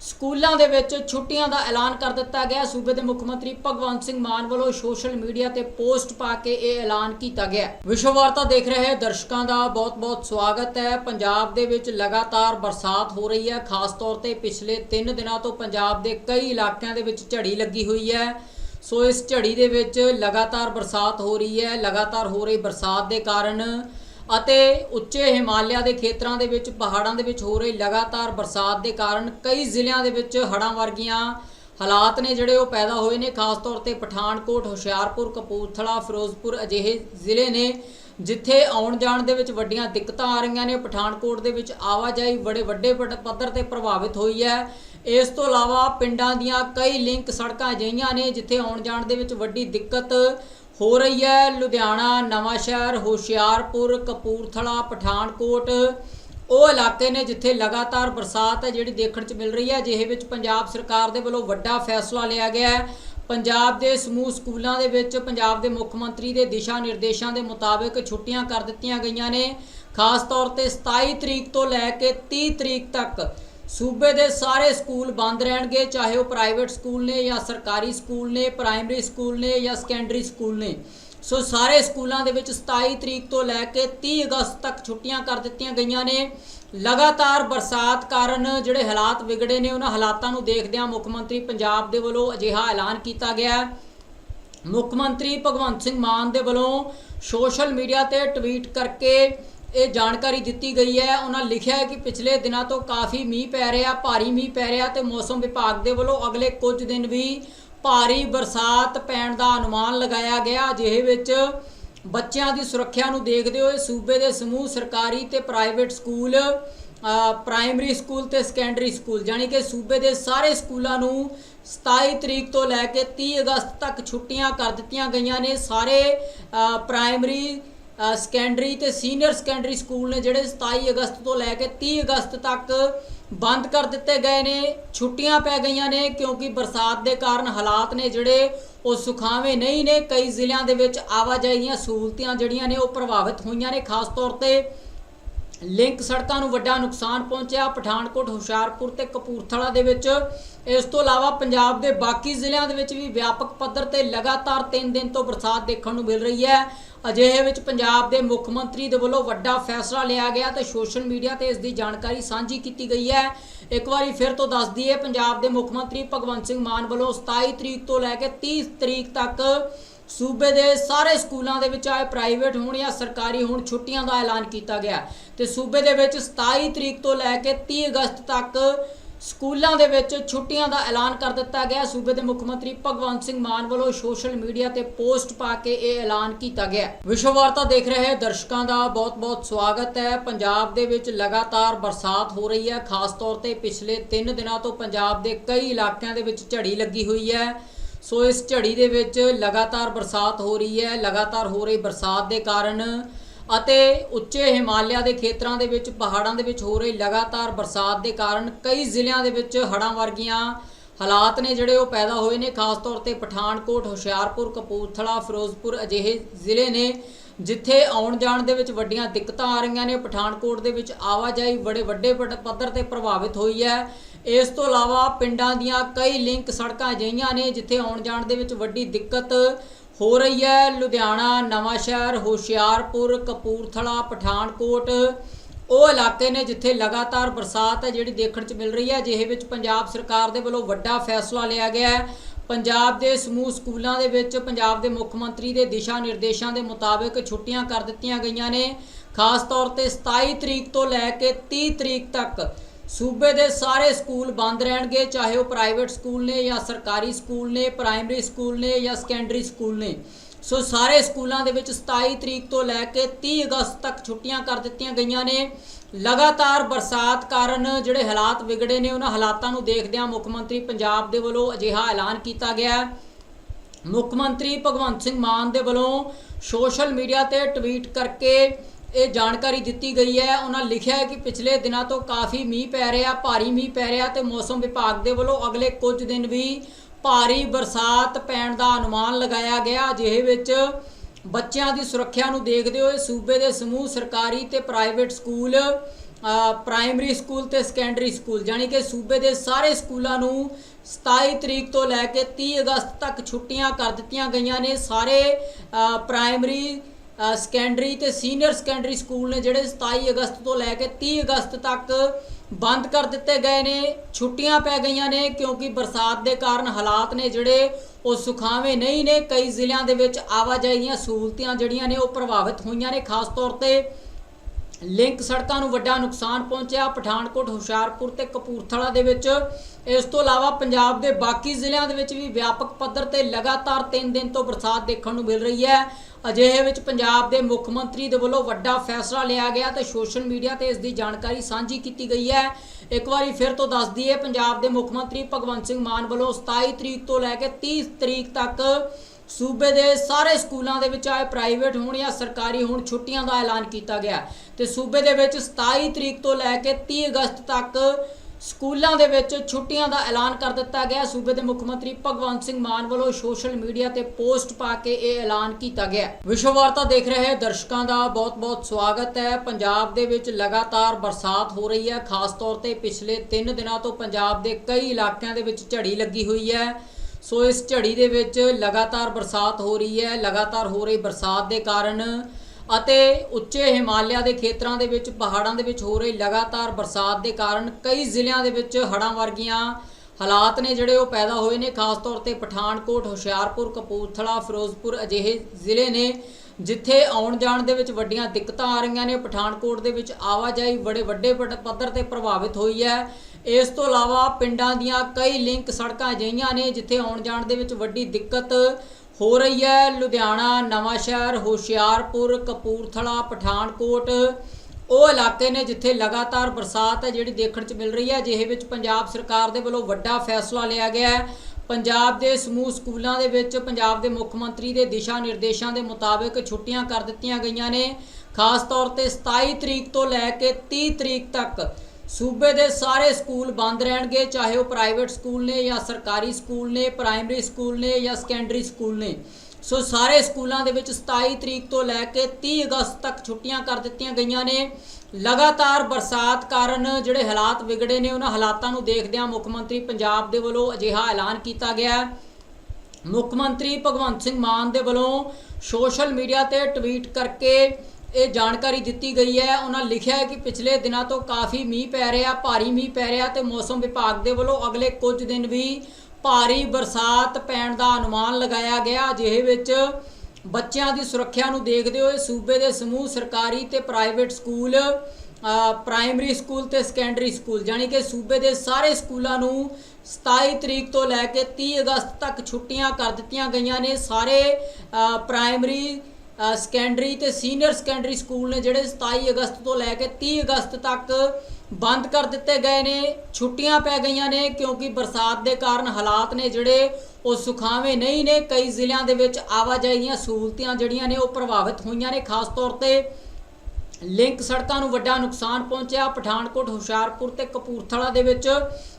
ਸਕੂਲਾਂ ਦੇ ਵਿੱਚ ਛੁੱਟੀਆਂ ਦਾ ਐਲਾਨ ਕਰ ਦਿੱਤਾ ਗਿਆ ਸੂਬੇ ਦੇ ਮੁੱਖ ਮੰਤਰੀ ਭਗਵੰਤ ਸਿੰਘ ਮਾਨ ਵੱਲੋਂ ਸੋਸ਼ਲ ਮੀਡੀਆ ਤੇ ਪੋਸਟ ਪਾ ਕੇ ਇਹ ਐਲਾਨ ਕੀਤਾ ਗਿਆ ਵਿਸ਼ਵ ਵਾਰਤਾ ਦੇਖ ਰਹੇ ਦਰਸ਼ਕਾਂ ਦਾ ਬਹੁਤ-ਬਹੁਤ ਸਵਾਗਤ ਹੈ। ਪੰਜਾਬ ਦੇ ਵਿੱਚ ਲਗਾਤਾਰ ਬਰਸਾਤ ਹੋ ਰਹੀ ਹੈ। ਖਾਸ ਤੌਰ ਤੇ ਪਿਛਲੇ 3 ਦਿਨਾਂ ਤੋਂ ਪੰਜਾਬ ਦੇ ਕਈ ਇਲਾਕਿਆਂ ਦੇ ਵਿੱਚ ਝੜੀ ਲੱਗੀ ਹੋਈ ਹੈ। ਸੋ ਇਸ ਝੜੀ ਦੇ ਵਿੱਚ ਲਗਾਤਾਰ ਬਰਸਾਤ ਹੋ ਰਹੀ ਹੈ, ਲਗਾਤਾਰ ਹੋ ਰਹੀ ਬਰਸਾਤ ਦੇ ਕਾਰਨ ਅਤੇ ਉੱਚੇ ਹਿਮਾਲਿਆ ਦੇ ਖੇਤਰਾਂ ਦੇ ਵਿੱਚ, ਪਹਾੜਾਂ ਦੇ ਵਿੱਚ ਹੋ ਰਹੀ ਲਗਾਤਾਰ ਬਰਸਾਤ ਦੇ ਕਾਰਨ ਕਈ ਜ਼ਿਲ੍ਹਿਆਂ ਦੇ ਵਿੱਚ ਹੜ੍ਹਾਂ ਵਰਗੀਆਂ ਹਾਲਾਤ ਨੇ ਜਿਹੜੇ ਉਹ ਪੈਦਾ ਹੋਏ ਨੇ, ਖਾਸ ਤੌਰ ਤੇ ਪਠਾਨਕੋਟ, ਹੁਸ਼ਿਆਰਪੁਰ, ਕਪੂਰਥਲਾ, ਫਿਰੋਜ਼ਪੁਰ ਅਜਿਹੇ ਜ਼ਿਲ੍ਹੇ ਨੇ ਜਿੱਥੇ ਆਉਣ ਜਾਣ ਦੇ ਵਿੱਚ ਵੱਡੀਆਂ ਦਿੱਕਤਾਂ ਆ ਰਹੀਆਂ ਨੇ, ਪਠਾਨਕੋਟ ਦੇ ਵਿੱਚ ਆਵਾਜਾਈ ਬੜੇ ਵੱਡੇ ਪੱਧ- ਪੱਧਰ ਤੇ ਪ੍ਰਭਾਵਿਤ ਹੋਈ ਹੈ। ਇਸ ਤੋਂ ਇਲਾਵਾ ਪਿੰਡਾਂ ਦੀਆਂ ਕਈ ਲਿੰਕ ਸੜਕਾਂ ਅਜਿਹੀਆਂ ਨੇ ਜਿੱਥੇ ਆਉਣ ਜਾਣ ਦੇ ਵਿੱਚ ਵੱਡੀ ਦਿੱਕਤ ਹੋ ਰਹੀ ਹੈ। ਲੁਧਿਆਣਾ, ਨਵਾਂਸ਼ਹਿਰ, ਹੁਸ਼ਿਆਰਪੁਰ, ਕਪੂਰਥਲਾ, ਪਠਾਨਕੋਟ, ਉਹ ਇਲਾਕੇ ਨੇ ਜਿੱਥੇ ਲਗਾਤਾਰ ਬਰਸਾਤ ਹੈ, ਜਿਹੜੀ ਦੇਖਣ 'ਚ ਮਿਲ ਰਹੀ ਹੈ। ਜਿਹੇ ਵਿੱਚ ਪੰਜਾਬ ਸਰਕਾਰ ਦੇ ਵੱਲੋਂ ਵੱਡਾ ਫੈਸਲਾ ਲਿਆ ਗਿਆ ਹੈ। ਪੰਜਾਬ ਦੇ ਸਮੂਹ ਸਕੂਲਾਂ ਦੇ ਵਿੱਚ ਪੰਜਾਬ ਦੇ ਮੁੱਖ ਮੰਤਰੀ ਦੇ ਦਿਸ਼ਾ ਨਿਰਦੇਸ਼ਾਂ ਦੇ ਮੁਤਾਬਕ ਛੁੱਟੀਆਂ ਕਰ ਦਿੱਤੀਆਂ ਗਈਆਂ ਨੇ। ਖਾਸ ਤੌਰ ਤੇ 27 ਤਰੀਕ ਤੋਂ ਲੈ ਕੇ 30 ਤਰੀਕ ਤੱਕ ਸੂਬੇ ਦੇ ਸਾਰੇ ਸਕੂਲ ਬੰਦ ਰਹਿਣਗੇ, ਚਾਹੇ ਉਹ ਪ੍ਰਾਈਵੇਟ ਸਕੂਲ ਨੇ ਜਾਂ ਸਰਕਾਰੀ ਸਕੂਲ ਨੇ, ਪ੍ਰਾਇਮਰੀ ਸਕੂਲ ਨੇ ਜਾਂ ਸੈਕੰਡਰੀ ਸਕੂਲ ਨੇ। ਸੋ ਸਾਰੇ ਸਕੂਲਾਂ ਦੇ ਵਿੱਚ 27 ਤਰੀਕ ਤੋਂ ਲੈ ਕੇ 30 ਅਗਸਤ ਤੱਕ ਛੁੱਟੀਆਂ ਕਰ ਦਿੱਤੀਆਂ ਗਈਆਂ ਨੇ। ਲਗਾਤਾਰ ਬਰਸਾਤ ਕਾਰਨ ਜਿਹੜੇ ਹਾਲਾਤ ਵਿਗੜੇ ਨੇ, ਉਹਨਾਂ ਹਾਲਾਤਾਂ ਨੂੰ ਦੇਖਦਿਆਂ ਮੁੱਖ ਮੰਤਰੀ ਪੰਜਾਬ ਦੇ ਵੱਲੋਂ ਅਜਿਹਾ ਐਲਾਨ ਕੀਤਾ ਗਿਆ ਮੁੱਖ ਮੰਤਰੀ ਭਗਵੰਤ ਸਿੰਘ ਮਾਨ ਦੇ ਵੱਲੋਂ ਸੋਸ਼ਲ ਮੀਡੀਆ ਤੇ ਟਵੀਟ ਕਰਕੇ ਇਹ ਜਾਣਕਾਰੀ ਦਿੱਤੀ ਗਈ ਹੈ। ਉਹਨਾਂ ਲਿਖਿਆ ਹੈ ਕਿ ਪਿਛਲੇ ਦਿਨਾਂ ਤੋਂ ਕਾਫੀ ਮੀਂਹ ਪੈ ਰਿਹਾ, ਭਾਰੀ ਮੀਂਹ ਪੈ ਰਿਹਾ ਤੇ ਮੌਸਮ ਵਿਭਾਗ ਦੇ ਵੱਲੋਂ ਅਗਲੇ ਕੁਝ ਦਿਨ ਵੀ ਭਾਰੀ ਬਰਸਾਤ ਪੈਣ ਦਾ ਅਨੁਮਾਨ ਲਗਾਇਆ ਗਿਆ। ਜਿਹੇ ਵਿੱਚ ਬੱਚਿਆਂ ਦੀ ਸੁਰੱਖਿਆ ਨੂੰ ਦੇਖਦੇ ਹੋਏ ਸੂਬੇ ਦੇ ਸਮੂਹ ਸਰਕਾਰੀ ਤੇ ਪ੍ਰਾਈਵੇਟ ਸਕੂਲ ਪ੍ਰਾਇਮਰੀ ਸਕੂਲ ਤੇ ਸੈਕੰਡਰੀ ਸਕੂਲ, ਜਾਣੀ ਕਿ ਸੂਬੇ ਦੇ ਸਾਰੇ ਸਕੂਲਾਂ ਨੂੰ 27 ਤਰੀਕ ਤੋਂ ਲੈ ਕੇ 30 ਅਗਸਤ ਤੱਕ ਛੁੱਟੀਆਂ ਕਰ ਦਿੱਤੀਆਂ ਗਈਆਂ ਨੇ। ਸਾਰੇ ਪ੍ਰਾਇਮਰੀ ਸੈਕੰਡਰੀ ਤੇ ਸੀਨੀਅਰ ਸੈਕੰਡਰੀ ਸਕੂਲ ਨੇ ਜਿਹੜੇ 27 ਅਗਸਤ ਤੋਂ ਲੈ ਕੇ 30 ਅਗਸਤ ਤੱਕ ਬੰਦ ਕਰ ਦਿੱਤੇ ਗਏ ਨੇ, ਛੁੱਟੀਆਂ ਪੈ ਗਈਆਂ ਨੇ ਕਿਉਂਕਿ ਬਰਸਾਤ ਦੇ ਕਾਰਨ ਹਾਲਾਤ ਨੇ ਜਿਹੜੇ ਉਹ ਸੁਖਾਵੇਂ ਨਹੀਂ ਨੇ, ਕਈ ਜ਼ਿਲ੍ਹਿਆਂ ਦੇ ਵਿੱਚ ਆਵਾਜਾਈ ਦੀਆਂ ਸਹੂਲਤਾਂ ਜਿਹੜੀਆਂ ਨੇ ਉਹ ਪ੍ਰਭਾਵਿਤ ਹੋਈਆਂ ਨੇ, ਖਾਸ ਤੌਰ ਤੇ ਲਿੰਕ ਸੜਕਾਂ ਨੂੰ ਵੱਡਾ ਨੁਕਸਾਨ ਪਹੁੰਚਿਆ। ਪਠਾਨਕੋਟ, ਹੁਸ਼ਿਆਰਪੁਰ ਤੇ ਕਪੂਰਥਲਾ ਦੇ ਵਿੱਚ। ਇਸ ਤੋਂ ਇਲਾਵਾ ਪੰਜਾਬ ਦੇ ਬਾਕੀ ਜ਼ਿਲ੍ਹਿਆਂ ਦੇ ਵਿੱਚ ਵੀ ਵਿਆਪਕ ਪੱਧਰ ਤੇ ਲਗਾਤਾਰ 3 ਦਿਨ ਤੋਂ ਬਰਸਾਤ ਦੇਖਣ ਨੂੰ ਮਿਲ ਰਹੀ ਹੈ। ਅਜਿਹੇ ਵਿੱਚ ਪੰਜਾਬ ਦੇ ਮੁੱਖ ਮੰਤਰੀ ਦੇ ਵੱਲੋਂ ਵੱਡਾ ਫੈਸਲਾ ਲਿਆ ਗਿਆ ਤੇ ਸੋਸ਼ਲ ਮੀਡੀਆ ਤੇ ਇਸ ਦੀ ਜਾਣਕਾਰੀ ਸਾਂਝੀ ਕੀਤੀ ਗਈ ਹੈ। ਇੱਕ ਵਾਰੀ ਫਿਰ ਤੋਂ ਦੱਸ ਦਈਏ, ਪੰਜਾਬ ਦੇ ਮੁੱਖ ਮੰਤਰੀ ਭਗਵੰਤ ਸਿੰਘ ਮਾਨ ਵੱਲੋਂ 27 ਤਰੀਕ ਤੋਂ ਲੈ ਕੇ 30 ਤਰੀਕ ਤੱਕ ਸੂਬੇ ਦੇ ਸਾਰੇ ਸਕੂਲਾਂ ਦੇ ਵਿੱਚ ਆਏ ਪ੍ਰਾਈਵੇਟ ਹੋਣ ਜਾਂ ਸਰਕਾਰੀ ਹੋਣ, ਛੁੱਟੀਆਂ ਦਾ ਐਲਾਨ ਕੀਤਾ ਗਿਆ ਤੇ ਸੂਬੇ ਦੇ ਵਿੱਚ 27 ਤਰੀਕ ਤੋਂ ਲੈ ਕੇ 30 ਅਗਸਤ ਤੱਕ ਸਕੂਲਾਂ ਦੇ ਵਿੱਚ ਛੁੱਟੀਆਂ ਦਾ ਐਲਾਨ ਕਰ ਦਿੱਤਾ ਗਿਆ ਸੂਬੇ ਦੇ ਮੁੱਖ ਮੰਤਰੀ ਭਗਵੰਤ ਸਿੰਘ ਮਾਨ ਵੱਲੋਂ ਸੋਸ਼ਲ ਮੀਡੀਆ ਤੇ ਪੋਸਟ ਪਾ ਕੇ ਇਹ ਐਲਾਨ ਕੀਤਾ ਗਿਆ ਵਿਸ਼ਵ ਵਾਰਤਾ ਦੇਖ ਰਹੇ ਦਰਸ਼ਕਾਂ ਦਾ ਬਹੁਤ-ਬਹੁਤ ਸਵਾਗਤ ਹੈ। ਪੰਜਾਬ ਦੇ ਵਿੱਚ ਲਗਾਤਾਰ ਬਰਸਾਤ ਹੋ ਰਹੀ ਹੈ। ਖਾਸ ਤੌਰ ਤੇ ਪਿਛਲੇ 3 ਦਿਨਾਂ ਤੋਂ ਪੰਜਾਬ ਦੇ ਕਈ ਇਲਾਕਿਆਂ ਦੇ ਵਿੱਚ ਝੜੀ ਲੱਗੀ ਹੋਈ ਹੈ। ਸੋ ਇਸ ਝੜੀ ਦੇ ਵਿੱਚ ਲਗਾਤਾਰ ਬਰਸਾਤ ਹੋ ਰਹੀ ਹੈ, ਲਗਾਤਾਰ ਹੋ ਰਹੀ ਬਰਸਾਤ ਦੇ ਕਾਰਨ ਅਤੇ ਉੱਚੇ ਹਿਮਾਲਿਆ ਦੇ ਖੇਤਰਾਂ ਦੇ ਵਿੱਚ, ਪਹਾੜਾਂ ਦੇ ਵਿੱਚ ਹੋ ਰਹੀ ਲਗਾਤਾਰ ਬਰਸਾਤ ਦੇ ਕਾਰਨ ਕਈ ਜ਼ਿਲ੍ਹਿਆਂ ਦੇ ਵਿੱਚ ਹੜ੍ਹਾਂ ਵਰਗੀਆਂ ਹਾਲਾਤ ਨੇ ਜਿਹੜੇ ਉਹ ਪੈਦਾ ਹੋਏ ਨੇ, ਖਾਸ ਤੌਰ ਤੇ ਪਠਾਨਕੋਟ, ਹੁਸ਼ਿਆਰਪੁਰ, ਕਪੂਰਥਲਾ, ਫਿਰੋਜ਼ਪੁਰ ਅਜਿਹੇ ਜ਼ਿਲ੍ਹੇ ਨੇ ਜਿੱਥੇ ਆਉਣ ਜਾਣ ਦੇ ਵਿੱਚ ਵੱਡੀਆਂ ਦਿੱਕਤਾਂ ਆ ਰਹੀਆਂ ਨੇ, ਪਠਾਨਕੋਟ ਦੇ ਵਿੱਚ ਆਵਾਜਾਈ ਬੜੇ ਵੱਡੇ ਵੱਡੇ ਪੱਧਰ ਤੇ ਪ੍ਰਭਾਵਿਤ ਹੋਈ ਹੈ। ਇਸ ਤੋਂ ਇਲਾਵਾ ਪਿੰਡਾਂ ਦੀਆਂ ਕਈ ਲਿੰਕ ਸੜਕਾਂ ਅਜਿਹੀਆਂ ਨੇ ਜਿੱਥੇ ਆਉਣ ਜਾਣ ਦੇ ਵਿੱਚ ਵੱਡੀ ਦਿੱਕਤ ਹੋ ਰਹੀ ਹੈ। ਲੁਧਿਆਣਾ, ਨਵਾਂਸ਼ਹਿਰ, ਹੁਸ਼ਿਆਰਪੁਰ, ਕਪੂਰਥਲਾ, ਪਠਾਨਕੋਟ, ਉਹ ਇਲਾਕੇ ਨੇ ਜਿੱਥੇ ਲਗਾਤਾਰ ਬਰਸਾਤ ਹੈ, ਜਿਹੜੀ ਦੇਖਣ 'ਚ ਮਿਲ ਰਹੀ ਹੈ। ਜਿਹੇ ਵਿੱਚ ਪੰਜਾਬ ਸਰਕਾਰ ਦੇ ਵੱਲੋਂ ਵੱਡਾ ਫੈਸਲਾ ਲਿਆ ਗਿਆ ਹੈ। ਪੰਜਾਬ ਦੇ ਸਮੂਹ ਸਕੂਲਾਂ ਦੇ ਵਿੱਚ ਪੰਜਾਬ ਦੇ ਮੁੱਖ ਮੰਤਰੀ ਦੇ ਦਿਸ਼ਾ ਨਿਰਦੇਸ਼ਾਂ ਦੇ ਮੁਤਾਬਕ ਛੁੱਟੀਆਂ ਕਰ ਦਿੱਤੀਆਂ ਗਈਆਂ ਨੇ। ਖਾਸ ਤੌਰ ਤੇ 27 ਤਰੀਕ ਤੋਂ ਲੈ ਕੇ 30 ਤਰੀਕ ਤੱਕ ਸੂਬੇ ਦੇ ਸਾਰੇ ਸਕੂਲ ਬੰਦ ਰਹਿਣਗੇ, ਚਾਹੇ ਉਹ ਪ੍ਰਾਈਵੇਟ ਸਕੂਲ ਨੇ ਜਾਂ ਸਰਕਾਰੀ ਸਕੂਲ ਨੇ, ਪ੍ਰਾਇਮਰੀ ਸਕੂਲ ਨੇ ਜਾਂ ਸੈਕੰਡਰੀ ਸਕੂਲ ਨੇ। ਸੋ ਸਾਰੇ ਸਕੂਲਾਂ ਦੇ ਵਿੱਚ 27 ਤਰੀਕ ਤੋਂ ਲੈ ਕੇ 30 ਅਗਸਤ ਤੱਕ ਛੁੱਟੀਆਂ ਕਰ ਦਿੱਤੀਆਂ ਗਈਆਂ ਨੇ। ਲਗਾਤਾਰ ਬਰਸਾਤ ਕਾਰਨ ਜਿਹੜੇ ਹਾਲਾਤ ਵਿਗੜੇ ਨੇ, ਉਹਨਾਂ ਹਾਲਾਤਾਂ ਨੂੰ ਦੇਖਦਿਆਂ ਮੁੱਖ ਮੰਤਰੀ ਪੰਜਾਬ ਦੇ ਵੱਲੋਂ ਅਜਿਹਾ ਐਲਾਨ ਕੀਤਾ ਗਿਆ ਮੁੱਖ ਮੰਤਰੀ ਭਗਵੰਤ ਸਿੰਘ ਮਾਨ ਦੇ ਵੱਲੋਂ ਸੋਸ਼ਲ ਮੀਡੀਆ ਤੇ ਟਵੀਟ ਕਰਕੇ ਇਹ ਜਾਣਕਾਰੀ ਦਿੱਤੀ ਗਈ ਹੈ। ਉਹਨਾਂ ਲਿਖਿਆ ਹੈ ਕਿ ਪਿਛਲੇ ਦਿਨਾਂ ਤੋਂ ਕਾਫੀ ਮੀਂਹ ਪੈ ਰਿਹਾ, ਭਾਰੀ ਮੀਂਹ ਪੈ ਰਿਹਾ ਤੇ ਮੌਸਮ ਵਿਭਾਗ ਦੇ ਵੱਲੋਂ ਅਗਲੇ ਕੁਝ ਦਿਨ ਵੀ ਭਾਰੀ ਬਰਸਾਤ ਪੈਣ ਦਾ ਅਨੁਮਾਨ ਲਗਾਇਆ ਗਿਆ। ਜਿਹੇ ਵਿੱਚ ਬੱਚਿਆਂ ਦੀ ਸੁਰੱਖਿਆ ਨੂੰ ਦੇਖਦੇ ਹੋਏ ਸੂਬੇ ਦੇ ਸਮੂਹ ਸਰਕਾਰੀ ਤੇ ਪ੍ਰਾਈਵੇਟ ਸਕੂਲ ਪ੍ਰਾਇਮਰੀ ਸਕੂਲ ਤੇ ਸੈਕੰਡਰੀ ਸਕੂਲ ਜਾਨੀ ਕਿ ਸੂਬੇ ਦੇ ਸਾਰੇ ਸਕੂਲਾਂ ਨੂੰ 27 ਤਰੀਕ ਤੋਂ ਲੈ ਕੇ 30 ਅਗਸਤ ਤੱਕ ਛੁੱਟੀਆਂ ਕਰ ਦਿੱਤੀਆਂ ਗਈਆਂ ਨੇ। ਸਾਰੇ ਪ੍ਰਾਇਮਰੀ ਸੈਕੰਡਰੀ ਤੇ ਸੀਨੀਅਰ ਸੈਕੰਡਰੀ ਸਕੂਲ ਨੇ ਜਿਹੜੇ 27 ਅਗਸਤ ਤੋਂ ਲੈ ਕੇ 30 ਅਗਸਤ ਤੱਕ ਬੰਦ ਕਰ ਦਿੱਤੇ ਗਏ ਨੇ, ਛੁੱਟੀਆਂ ਪੈ ਗਈਆਂ ਨੇ ਕਿਉਂਕਿ ਬਰਸਾਤ ਦੇ ਕਾਰਨ ਹਾਲਾਤ ਨੇ ਜਿਹੜੇ ਉਹ ਸੁਖਾਵੇਂ ਨਹੀਂ ਨੇ, ਕਈ ਜ਼ਿਲ੍ਹਿਆਂ ਦੇ ਵਿੱਚ ਆਵਾਜਾਈ ਦੀਆਂ ਸਹੂਲਤਾਂ ਜਿਹੜੀਆਂ ਨੇ ਉਹ ਪ੍ਰਭਾਵਿਤ ਹੋਈਆਂ ਨੇ, ਖਾਸ ਤੌਰ ਤੇ ਲਿੰਕ ਸੜਕਾਂ ਨੂੰ ਵੱਡਾ ਨੁਕਸਾਨ ਪਹੁੰਚਿਆ, ਪਠਾਨਕੋਟ, ਹੁਸ਼ਿਆਰਪੁਰ ਤੇ ਕਪੂਰਥਲਾ ਦੇ ਵਿੱਚ। ਇਸ ਤੋਂ ਇਲਾਵਾ ਪੰਜਾਬ ਦੇ ਬਾਕੀ ਜ਼ਿਲ੍ਹਿਆਂ ਦੇ ਵਿੱਚ ਵੀ ਵਿਆਪਕ ਪੱਧਰ ਤੇ ਲਗਾਤਾਰ 3 ਦਿਨ ਤੋਂ ਬਰਸਾਤ ਦੇਖਣ ਨੂੰ ਮਿਲ ਰਹੀ ਹੈ। ਅਜਿਹੇ ਵਿੱਚ ਪੰਜਾਬ ਦੇ ਮੁੱਖ ਮੰਤਰੀ ਦੇ ਵੱਲੋਂ ਵੱਡਾ ਫੈਸਲਾ ਲਿਆ ਗਿਆ ਤੇ ਸੋਸ਼ਲ ਮੀਡੀਆ ਤੇ ਇਸ ਦੀ ਜਾਣਕਾਰੀ ਸਾਂਝੀ ਕੀਤੀ ਗਈ ਹੈ। ਇੱਕ ਵਾਰੀ ਫਿਰ ਤੋਂ ਦੱਸ ਦਈਏ, ਪੰਜਾਬ ਦੇ ਮੁੱਖ ਮੰਤਰੀ ਭਗਵੰਤ ਸਿੰਘ ਮਾਨ ਵੱਲੋਂ 27 ਤਰੀਕ ਤੋਂ ਲੈ ਕੇ 30 ਤਰੀਕ ਤੱਕ ਸੂਬੇ ਦੇ ਸਾਰੇ ਸਕੂਲਾਂ ਦੇ ਵਿੱਚ ਆਏ ਪ੍ਰਾਈਵੇਟ ਹੋਣ ਜਾਂ ਸਰਕਾਰੀ ਹੋਣ ਛੁੱਟੀਆਂ ਦਾ ਐਲਾਨ ਕੀਤਾ ਗਿਆ। ਤੇ ਸੂਬੇ ਦੇ ਵਿੱਚ 27 ਤਰੀਕ ਤੋਂ ਲੈ ਕੇ 30 ਅਗਸਤ ਤੱਕ ਸਕੂਲਾਂ ਦੇ ਵਿੱਚ ਛੁੱਟੀਆਂ ਦਾ ਐਲਾਨ ਕਰ ਦਿੱਤਾ ਗਿਆ। ਸੂਬੇ ਦੇ ਮੁੱਖ ਮੰਤਰੀ ਭਗਵੰਤ ਸਿੰਘ ਮਾਨ ਵੱਲੋਂ ਸੋਸ਼ਲ ਮੀਡੀਆ ਤੇ ਪੋਸਟ ਪਾ ਕੇ ਇਹ ਐਲਾਨ ਕੀਤਾ ਗਿਆ। ਵਿਸ਼ਵ ਵਾਰਤਾ ਦੇਖ ਰਹੇ ਦਰਸ਼ਕਾਂ ਦਾ ਬਹੁਤ-ਬਹੁਤ ਸਵਾਗਤ ਹੈ। ਪੰਜਾਬ ਦੇ ਵਿੱਚ ਲਗਾਤਾਰ ਬਰਸਾਤ ਹੋ ਰਹੀ ਹੈ। ਖਾਸ ਤੌਰ ਤੇ ਪਿਛਲੇ 3 ਦਿਨਾਂ ਤੋਂ ਪੰਜਾਬ ਦੇ ਕਈ ਇਲਾਕਿਆਂ ਦੇ ਵਿੱਚ ਝੜੀ ਲੱਗੀ ਹੋਈ ਹੈ। ਸੋ ਇਸ ਝੜੀ ਦੇ ਵਿੱਚ ਲਗਾਤਾਰ ਬਰਸਾਤ ਹੋ ਰਹੀ ਹੈ। ਲਗਾਤਾਰ ਹੋ ਰਹੀ ਬਰਸਾਤ ਦੇ ਕਾਰਨ ਅਤੇ ਉੱਚੇ ਹਿਮਾਲਿਆ ਦੇ ਖੇਤਰਾਂ ਦੇ ਵਿੱਚ, ਪਹਾੜਾਂ ਦੇ ਵਿੱਚ ਹੋ ਰਹੀ ਲਗਾਤਾਰ ਬਰਸਾਤ ਦੇ ਕਾਰਨ ਕਈ ਜ਼ਿਲ੍ਹਿਆਂ ਦੇ ਵਿੱਚ ਹੜ੍ਹਾਂ ਵਰਗੀਆਂ ਹਾਲਾਤ ਨੇ ਜਿਹੜੇ ਉਹ ਪੈਦਾ ਹੋਏ ਨੇ, ਖਾਸ ਤੌਰ ਤੇ ਪਠਾਨਕੋਟ, ਹੁਸ਼ਿਆਰਪੁਰ, ਕਪੂਰਥਲਾ, ਫਿਰੋਜ਼ਪੁਰ ਅਜਿਹੇ ਜ਼ਿਲ੍ਹੇ ਨੇ ਜਿੱਥੇ ਆਉਣ ਜਾਣ ਦੇ ਵਿੱਚ ਵੱਡੀਆਂ ਦਿੱਕਤਾਂ ਆ ਰਹੀਆਂ ਨੇ। ਪਠਾਨਕੋਟ ਦੇ ਵਿੱਚ ਆਵਾਜਾਈ ਬੜੇ ਵੱਡੇ ਵੱਡੇ ਪੱਧਰ ਤੇ ਪ੍ਰਭਾਵਿਤ ਹੋਈ ਹੈ। ਇਸ ਤੋਂ ਇਲਾਵਾ ਪਿੰਡਾਂ ਦੀਆਂ ਕਈ ਲਿੰਕ ਸੜਕਾਂ ਅਜਿਹੀਆਂ ਨੇ ਜਿੱਥੇ ਆਉਣ ਜਾਣ ਦੇ ਵਿੱਚ ਵੱਡੀ ਦਿੱਕਤ ਹੋ ਰਹੀ ਹੈ ਲੁਧਿਆਣਾ ਨਵਾਂਸ਼ਹਿਰ ਹੁਸ਼ਿਆਰਪੁਰ, ਕਪੂਰਥਲਾ, ਪਠਾਨਕੋਟ। ਉਹ ਇਲਾਕੇ ਨੇ ਜਿੱਥੇ ਲਗਾਤਾਰ ਬਰਸਾਤ ਹੈ, ਜਿਹੜੀ ਦੇਖਣ 'ਚ ਮਿਲ ਰਹੀ ਹੈ, ਜਿਹੇ ਵਿੱਚ ਪੰਜਾਬ ਸਰਕਾਰ ਦੇ ਵੱਲੋਂ ਵੱਡਾ ਫੈਸਲਾ ਲਿਆ ਗਿਆ ਹੈ। ਪੰਜਾਬ ਦੇ ਸਮੂਹ ਸਕੂਲਾਂ ਦੇ ਵਿੱਚ ਪੰਜਾਬ ਦੇ ਮੁੱਖ ਮੰਤਰੀ ਦੇ ਦਿਸ਼ਾ ਨਿਰਦੇਸ਼ਾਂ ਦੇ ਮੁਤਾਬਕ ਛੁੱਟੀਆਂ ਕਰ ਦਿੱਤੀਆਂ ਗਈਆਂ ਨੇ। ਖਾਸ ਤੌਰ ਤੇ 27 ਤਰੀਕ ਤੋਂ ਲੈ ਕੇ 30 ਤਰੀਕ ਤੱਕ ਸੂਬੇ ਦੇ ਸਾਰੇ ਸਕੂਲ ਬੰਦ ਰਹਿਣਗੇ, ਚਾਹੇ ਉਹ ਪ੍ਰਾਈਵੇਟ ਸਕੂਲ ਨੇ ਜਾਂ ਸਰਕਾਰੀ ਸਕੂਲ ਨੇ, ਪ੍ਰਾਇਮਰੀ ਸਕੂਲ ਨੇ ਜਾਂ ਸੈਕੰਡਰੀ ਸਕੂਲ ਨੇ। ਸੋ ਸਾਰੇ ਸਕੂਲਾਂ ਦੇ ਵਿੱਚ 27 ਤਰੀਕ ਤੋਂ ਲੈ ਕੇ 30 ਅਗਸਤ ਤੱਕ ਛੁੱਟੀਆਂ ਕਰ ਦਿੱਤੀਆਂ ਗਈਆਂ ਨੇ। ਲਗਾਤਾਰ ਬਰਸਾਤ ਕਾਰਨ ਜਿਹੜੇ ਹਾਲਾਤ ਵਿਗੜੇ ਨੇ, ਉਹਨਾਂ ਹਾਲਾਤਾਂ ਨੂੰ ਦੇਖਦਿਆਂ ਮੁੱਖ ਮੰਤਰੀ ਪੰਜਾਬ ਦੇ ਵੱਲੋਂ ਅਜਿਹਾ ਐਲਾਨ ਕੀਤਾ ਗਿਆ। ਮੁੱਖ ਮੰਤਰੀ ਭਗਵੰਤ ਸਿੰਘ ਮਾਨ ਦੇ ਵੱਲੋਂ ਸੋਸ਼ਲ ਮੀਡੀਆ ਤੇ ਟਵੀਟ ਕਰਕੇ ਇਹ ਜਾਣਕਾਰੀ ਦਿੱਤੀ ਗਈ ਹੈ। ਉਹਨਾਂ ਲਿਖਿਆ ਹੈ ਕਿ ਪਿਛਲੇ ਦਿਨਾਂ ਤੋਂ ਕਾਫੀ ਮੀਂਹ ਪੈ ਰਿਹਾ, ਭਾਰੀ ਮੀਂਹ ਪੈ ਰਿਹਾ ਤੇ ਮੌਸਮ ਵਿਭਾਗ ਦੇ ਵੱਲੋਂ ਅਗਲੇ ਕੁਝ ਦਿਨ ਵੀ ਭਾਰੀ ਬਰਸਾਤ ਪੈਣ ਦਾ ਅਨੁਮਾਨ ਲਗਾਇਆ ਗਿਆ। ਜਿਹੇ ਵਿੱਚ ਬੱਚਿਆਂ ਦੀ ਸੁਰੱਖਿਆ ਨੂੰ ਦੇਖਦੇ ਹੋਏ ਸੂਬੇ ਦੇ ਸਮੂਹ ਸਰਕਾਰੀ ਤੇ ਪ੍ਰਾਈਵੇਟ ਸਕੂਲ ਪ੍ਰਾਇਮਰੀ ਸਕੂਲ ਤੇ ਸੈਕੰਡਰੀ ਸਕੂਲ, ਜਾਣੀ ਕਿ ਸੂਬੇ ਦੇ ਸਾਰੇ ਸਕੂਲਾਂ ਨੂੰ 27 ਤਰੀਕ ਤੋਂ ਲੈ ਕੇ 30 ਅਗਸਤ ਤੱਕ ਛੁੱਟੀਆਂ ਕਰ ਦਿੱਤੀਆਂ ਗਈਆਂ ਨੇ। ਸਾਰੇ ਪ੍ਰਾਇਮਰੀ ਸੈਕੰਡਰੀ ਤੇ ਸੀਨੀਅਰ ਸੈਕੰਡਰੀ ਸਕੂਲ ਨੇ ਜਿਹੜੇ 27 ਅਗਸਤ ਤੋਂ ਲੈ ਕੇ 30 ਅਗਸਤ ਤੱਕ ਬੰਦ ਕਰ ਦਿੱਤੇ ਗਏ ਨੇ, ਛੁੱਟੀਆਂ ਪੈ ਗਈਆਂ ਨੇ ਕਿਉਂਕਿ ਬਰਸਾਤ ਦੇ ਕਾਰਨ ਹਾਲਾਤ ਨੇ ਜਿਹੜੇ ਉਹ ਸੁਖਾਵੇਂ ਨਹੀਂ ਨੇ, ਕਈ ਜ਼ਿਲ੍ਹਿਆਂ ਦੇ ਵਿੱਚ ਆਵਾਜਾਈ ਦੀਆਂ ਸਹੂਲਤਾਂ ਜਿਹੜੀਆਂ ਨੇ ਉਹ ਪ੍ਰਭਾਵਿਤ ਹੋਈਆਂ ਨੇ, ਖਾਸ ਤੌਰ ਤੇ ਲਿੰਕ ਸੜਕਾਂ ਨੂੰ ਵੱਡਾ ਨੁਕਸਾਨ ਪਹੁੰਚਿਆ। ਪਠਾਨਕੋਟ, ਹੁਸ਼ਿਆਰਪੁਰ ਤੇ ਕਪੂਰਥਲਾ ਦੇ ਵਿੱਚ।